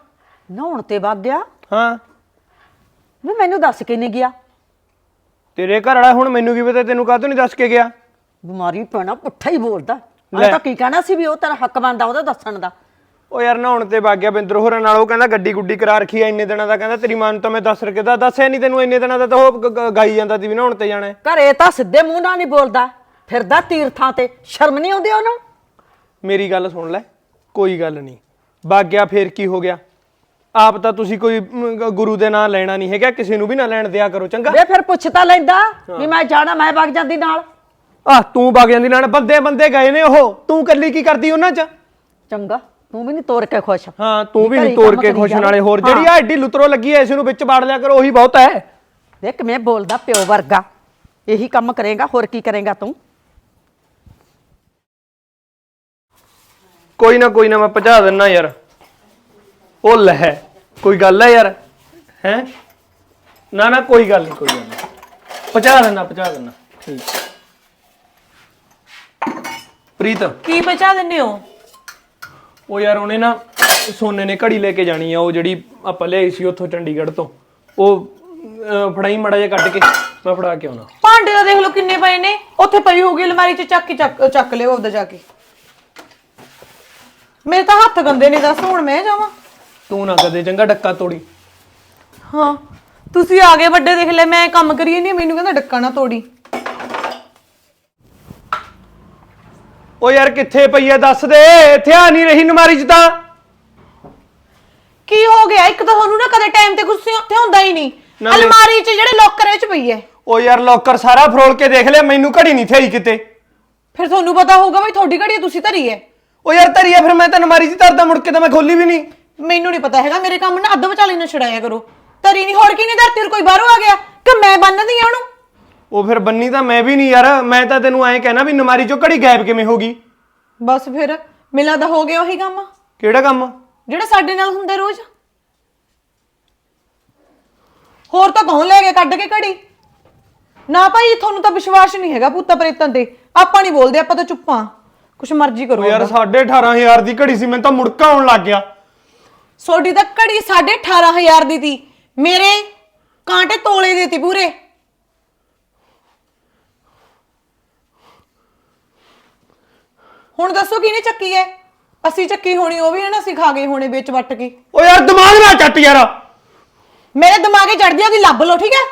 Speaker 1: ਨਹਾਉਣ ਤੇ ਵਗ ਗਿਆ?
Speaker 3: ਹਾਂ।
Speaker 1: ਵੀ ਮੈਨੂੰ ਦੱਸ ਕੇ ਨਹੀਂ ਗਿਆ।
Speaker 3: ਤੇਰੇ ਘਰ ਵਾਲਾ ਹੁਣ ਮੈਨੂੰ ਕੀ ਪਤਾ ਤੈਨੂੰ ਕਾਹਤੋਂ ਨਹੀਂ ਦੱਸ ਕੇ ਗਿਆ?
Speaker 1: ਬਿਮਾਰੀ ਪੈਣਾ ਪੁੱਠਾ ਹੀ ਬੋਲਦਾ। ਮੈਂ ਤਾਂ ਕੀ ਕਹਿਣਾ ਸੀ ਵੀ ਉਹ ਤੇਰਾ ਹੱਕ ਬਣਦਾ ਉਹਦਾ ਦੱਸਣ ਦਾ।
Speaker 3: ਉਹ ਯਾਰ ਨਹਾਉਣ ਤੇ ਵਗ ਗਿਆ ਬਿੰਦਰ ਹੋਰਾਂ ਨਾਲ ਉਹ ਕਹਿੰਦਾ ਗੱਡੀ ਗੁੱਡੀ ਕਰਾ ਰੱਖੀ ਐ ਇੰਨੇ ਦਿਨਾਂ ਦਾ ਕਹਿੰਦਾ ਤੇਰੀ ਮਾਂ ਨੂੰ ਤਾਂ ਮੈਂ ਦੱਸ ਰਕੇ ਦਾ ਦੱਸਿਆ ਨਹੀਂ ਤੈਨੂੰ ਇੰਨੇ ਦਿਨਾਂ ਦਾ ਤਾਂ ਉਹ ਗ- ਗ- ਗਾਈ ਜਾਂਦਾ ਸੀ ਵੀ ਨਹਾਉਣ ਤੇ ਜਾਣਾ ਹੈ।
Speaker 1: ਘਰੇ ਤਾਂ ਸਿੱਧੇ ਮੂੰਹ ਨਾਲ ਨਹੀਂ ਬੋਲਦਾ ਫਿਰਦਾ ਤੀਰਥਾਂ ਤੇ ਸ਼ਰਮ ਨਹੀਂ ਆਉਂਦੀ ਉਹਨੂੰ?
Speaker 3: ਮੇਰੀ ਗੱਲ ਸੁਣ ਲੈ ਕੋਈ ਗੱਲ ਨਹੀਂ ਵਗ ਗਿਆ ਫੇਰ ਕੀ ਹੋ ਗਿਆ? ਆਪ ਤਾਂ ਤੁਸੀਂ ਕੋਈ ਮ, ਗ- ਗੁਰੂ ਦੇ ਨਾਂ ਲੈਣਾ ਨਹੀਂ ਹੈਗਾ ਕਿਸੇ ਨੂੰ ਵੀ ਨਾ ਲੈਣ ਦਿਆ ਕਰੋ ਚੰਗਾ?
Speaker 1: ਵੇ ਫਿਰ ਪੁੱਛ ਤਾਂ ਲੈਂਦਾ ਵੀ ਮੈਂ ਜਾਣਾ ਮੈਂ ਵਗ ਜਾਂਦੀ ਨਾਲ।
Speaker 3: ਆਹ ਤੂੰ ਵਗ ਜਾਂਦੀ ਨਾਲ ਬੰਦੇ ਬੰਦੇ ਗਏ ਨੇ ਉਹ ਤੂੰ ਕੱਲੀ ਕੀ ਕਰਦੀ ਉਹਨਾਂ 'ਚ?
Speaker 1: ਚੰਗਾ। ਤੂੰ ਵੀ ਨਹੀਂ ਤੋੜ ਕੇ ਖੁਸ਼।
Speaker 3: ਹਾਂ ਤੂੰ ਵੀ ਨਹੀਂ ਤੋੜ
Speaker 1: ਕੰਮ
Speaker 3: ਕੇ ਖੁਸ਼। ਨਾਲੇ ਹੋਰ। ਜਿਹੜੀ। ਆ ਐਡੀ ਲੁਤਰੋ ਲੱਗੀ ਐ ਇਸ ਨੂੰ ਵਿੱਚ ਬਾੜ ਲਿਆ ਕਰੋ ਉਹੀ ਬਹੁਤ ਹੈ
Speaker 1: ਦੇਖ ਕਿਵੇਂ ਬੋਲਦਾ ਪਿਓ ਵਰਗਾ। ਇਹੀ ਕੰਮ ਕਰੇਗਾ ਹੋਰ ਕੀ ਕਰੇਗਾ ਤੂੰ?
Speaker 3: ਕੋਈ ਨਾ ਕੋਈ ਨਾ ਮੈਂ ਪਹੁੰਚਾ ਦਿੰਨਾ ਯਾਰ। ਉਹ ਲੈ ਕੋਈ ਗੱਲ ਹੈ ਯਾਰ। ਹੈ? ਨਾ ਨਾ ਕੋਈ ਗੱਲ ਨਹੀਂ ਕੋਈ ਗੱਲ ਨਹੀਂ ਪਹੁੰਚਾ ਦਿੰਨਾ ਪਹੁੰਚਾ ਦਿੰਨਾ। ਠੀਕ। ਪ੍ਰੀਤ।
Speaker 4: ਕੀ ਬਚਾ ਦਿੰਦੇ ਹੋ?
Speaker 3: ਉਹ ਯਾਰ ਉਹਨੇ ਨਾ ਸੋਨੇ ਨੇ ਘੜੀ ਲੈ ਕੇ ਜਾਣੀ ਆ ਉਹ ਜਿਹੜੀ ਆਪਾਂ ਲਿਆਈ ਸੀ ਉੱਥੋਂ ਚੰਡੀਗੜ੍ਹ ਤੋਂ। ਉਹ ਅਹ, ਫੜਾਈ ਮੜਾ ਜਿਹਾ ਕੱਢ ਕੇ ਮੈਂ ਫੜਾ ਕੇ ਆਉਣਾ।
Speaker 4: ਭਾਂਡੇ ਤਾਂ ਦੇਖ ਲਓ ਕਿੰਨੇ ਪਏ ਨੇ ਉੱਥੇ ਪਈ ਹੋਊਗੀ ਅਲਮਾਰੀ 'ਚ ਚੱਕ ਕੇ ਚੱਕ ਚੱਕ ਲਿਓ ਉਹਦਾ ਜਾ ਕੇ। ਮੇਰੇ ਤਾਂ ਹੱਥ ਗੰਦੇ ਨੇ ਦੱਸ ਹੁਣ ਮੈਂ ਜਾਵਾਂ?
Speaker 3: ਤੂੰ ਨਾ ਕਦੇ ਚੰਗਾ ਡੱਕਾ ਤੋੜੀ।
Speaker 4: ਹਾਂ ਤੁਸੀਂ ਆ ਗਏ ਵੱਡੇ ਦੇਖ ਲੈ ਮੈਂ ਕੰਮ ਕਰੀਏ ਨਹੀਂ ਮੈਨੂੰ ਕਹਿੰਦਾ ਡੱਕਾ ਨਾ ਤੋੜੀ।
Speaker 3: ਉਹ ਯਾਰ ਕਿੱਥੇ ਪਈ ਐ? ਦੱਸ ਦੇ। ਇੱਥੇ ਆ ਨਹੀਂ ਰਹੀ ਨਮਾਰੀ ਚ ਤਾਂ।
Speaker 4: ਕੀ ਹੋ ਗਿਆ? ਇੱਕ ਤਾਂ ਤੁਹਾਨੂੰ ਨਾ ਕਦੇ ਟਾਈਮ ਤੇ ਗੁੱਸੇ ਉੱਥੇ ਹੁੰਦਾ ਹੀ ਨਹੀਂ। ਅਲਮਾਰੀ 'ਚ ਜਿਹੜੇ ਲੋਕਰ ਵਿੱਚ ਪਈ ਹੈ
Speaker 3: ਉਹ ਯਾਰ ਲੋਕਰ ਸਾਰਾ ਫਰੋਲ ਕੇ ਦੇਖ ਲਿਆ ਮੈਨੂੰ ਘੜੀ ਨਹੀਂ ਥਈ ਕਿਤੇ।
Speaker 4: ਫਿਰ ਤੁਹਾਨੂੰ ਪਤਾ ਹੋਊਗਾ ਵੀ ਤੁਹਾਡੀ ਘੜੀ ਤੁਸੀਂ ਧਰੀ ਹੈ
Speaker 3: ਉਹ ਯਾਰ ਧਰੀ ਆ ਫਿਰ ਮੈਂ ਤਾਂ ਨਮਾਰੀ ਚ ਧਰਦਾ ਮੁੜ ਕੇ ਤਾਂ ਮੈਂ ਖੋਲੀ ਵੀ ਨਹੀਂ।
Speaker 4: ਮੈਨੂੰ ਨਹੀਂ ਪਤਾ ਹੈਗਾ ਮੇਰੇ ਕੰਮ ਨਾ ਅੱਧ ਵਿਚਾਲੇ ਨਾ ਛੜਾਇਆ ਕਰੋ। ਧਰੀ ਨਹੀਂ ਹੋਰ ਕੀ ਨਹੀਂ ਧਰਤੀ ਹੋਰ ਕੋਈ ਬਾਹਰੋਂ ਆ ਗਿਆ। ਕਿ ਮੈਂ ਬੰਨਦੀ ਆ ਉਹਨੂੰ?
Speaker 3: ਉਹ ਫਿਰ ਬੰਨੀ ਤਾਂ ਮੈਂ ਵੀ ਨਹੀਂ ਯਾਰ ਮੈਂ ਤਾਂ ਤੈਨੂੰ ਐਂ ਕਹਿਣਾ ਵੀ ਨਮਾਰੀ ਚੋਂ ਘੜੀ ਗਾਇਬ ਕਿਵੇਂ ਹੋ ਗਈ?
Speaker 4: ਬਸ ਫਿਰ ਮਿਲਾ ਤਾਂ ਹੋ ਗਿਆ ਉਹੀ ਕੰਮ।
Speaker 3: ਕਿਹੜਾ ਕੰਮ?
Speaker 4: ਜਿਹੜਾ ਸਾਡੇ ਨਾਲ ਹੁੰਦਾ ਰੋਜ਼। ਹੋਰ ਤਾਂ ਕੌਣ ਲੈ ਗਿਆ ਕੱਢ ਕੇ ਘੜੀ? ਨਾ ਭਾਈ ਤੁਹਾਨੂੰ ਤਾਂ ਵਿਸ਼ਵਾਸ ਨਹੀਂ ਹੈਗਾ ਭੂਤਾਂ ਪ੍ਰੇਤਾਂ ਤੇ। ਆਪਾਂ ਨਹੀਂ ਬੋਲਦੇ ਆਪਾਂ ਤਾਂ ਚੁੱਪਾਂ ਕੁਛ ਮਰਜ਼ੀ ਕਰੋ
Speaker 3: ਯਾਰ 18500 ਦੀ ਘੜੀ ਸੀ ਮੈਨੂੰ ਤਾਂ ਮੁੜਕਾ ਆਉਣ ਲੱਗ ਗਿਆ।
Speaker 4: ਸੋਡੀ ਤਾਂ ਘੜੀ 18500 ਦੀ ਤੀ। ਮੇਰੇ ਕਾਂਟੇ ਤੋਲੇ ਦੇ ਤੀ ਪੂਰੇ। ਹੁਣ ਦੱਸੋ ਕਿਹਨੇ ਚੱਕੀ ਹੈ ਅਸੀਂ ਚੱਕੀ ਹੋਣੀ ਉਹ ਵੀ ਨਾ ਅਸੀਂ ਖਾ ਗਏ ਹੋਣੇ ਵਿੱਚ ਵੱਟ ਕੇ।
Speaker 3: ਉਹ ਯਾਰ ਦਿਮਾਗ ਨਾ ਚੱਟ ਯਾਰ।
Speaker 4: ਮੇਰੇ ਦਿਮਾਗੇ ਚੜਦੀ ਉਹਦੀ ਲੱਭ ਲਓ ਠੀਕ ਹੈ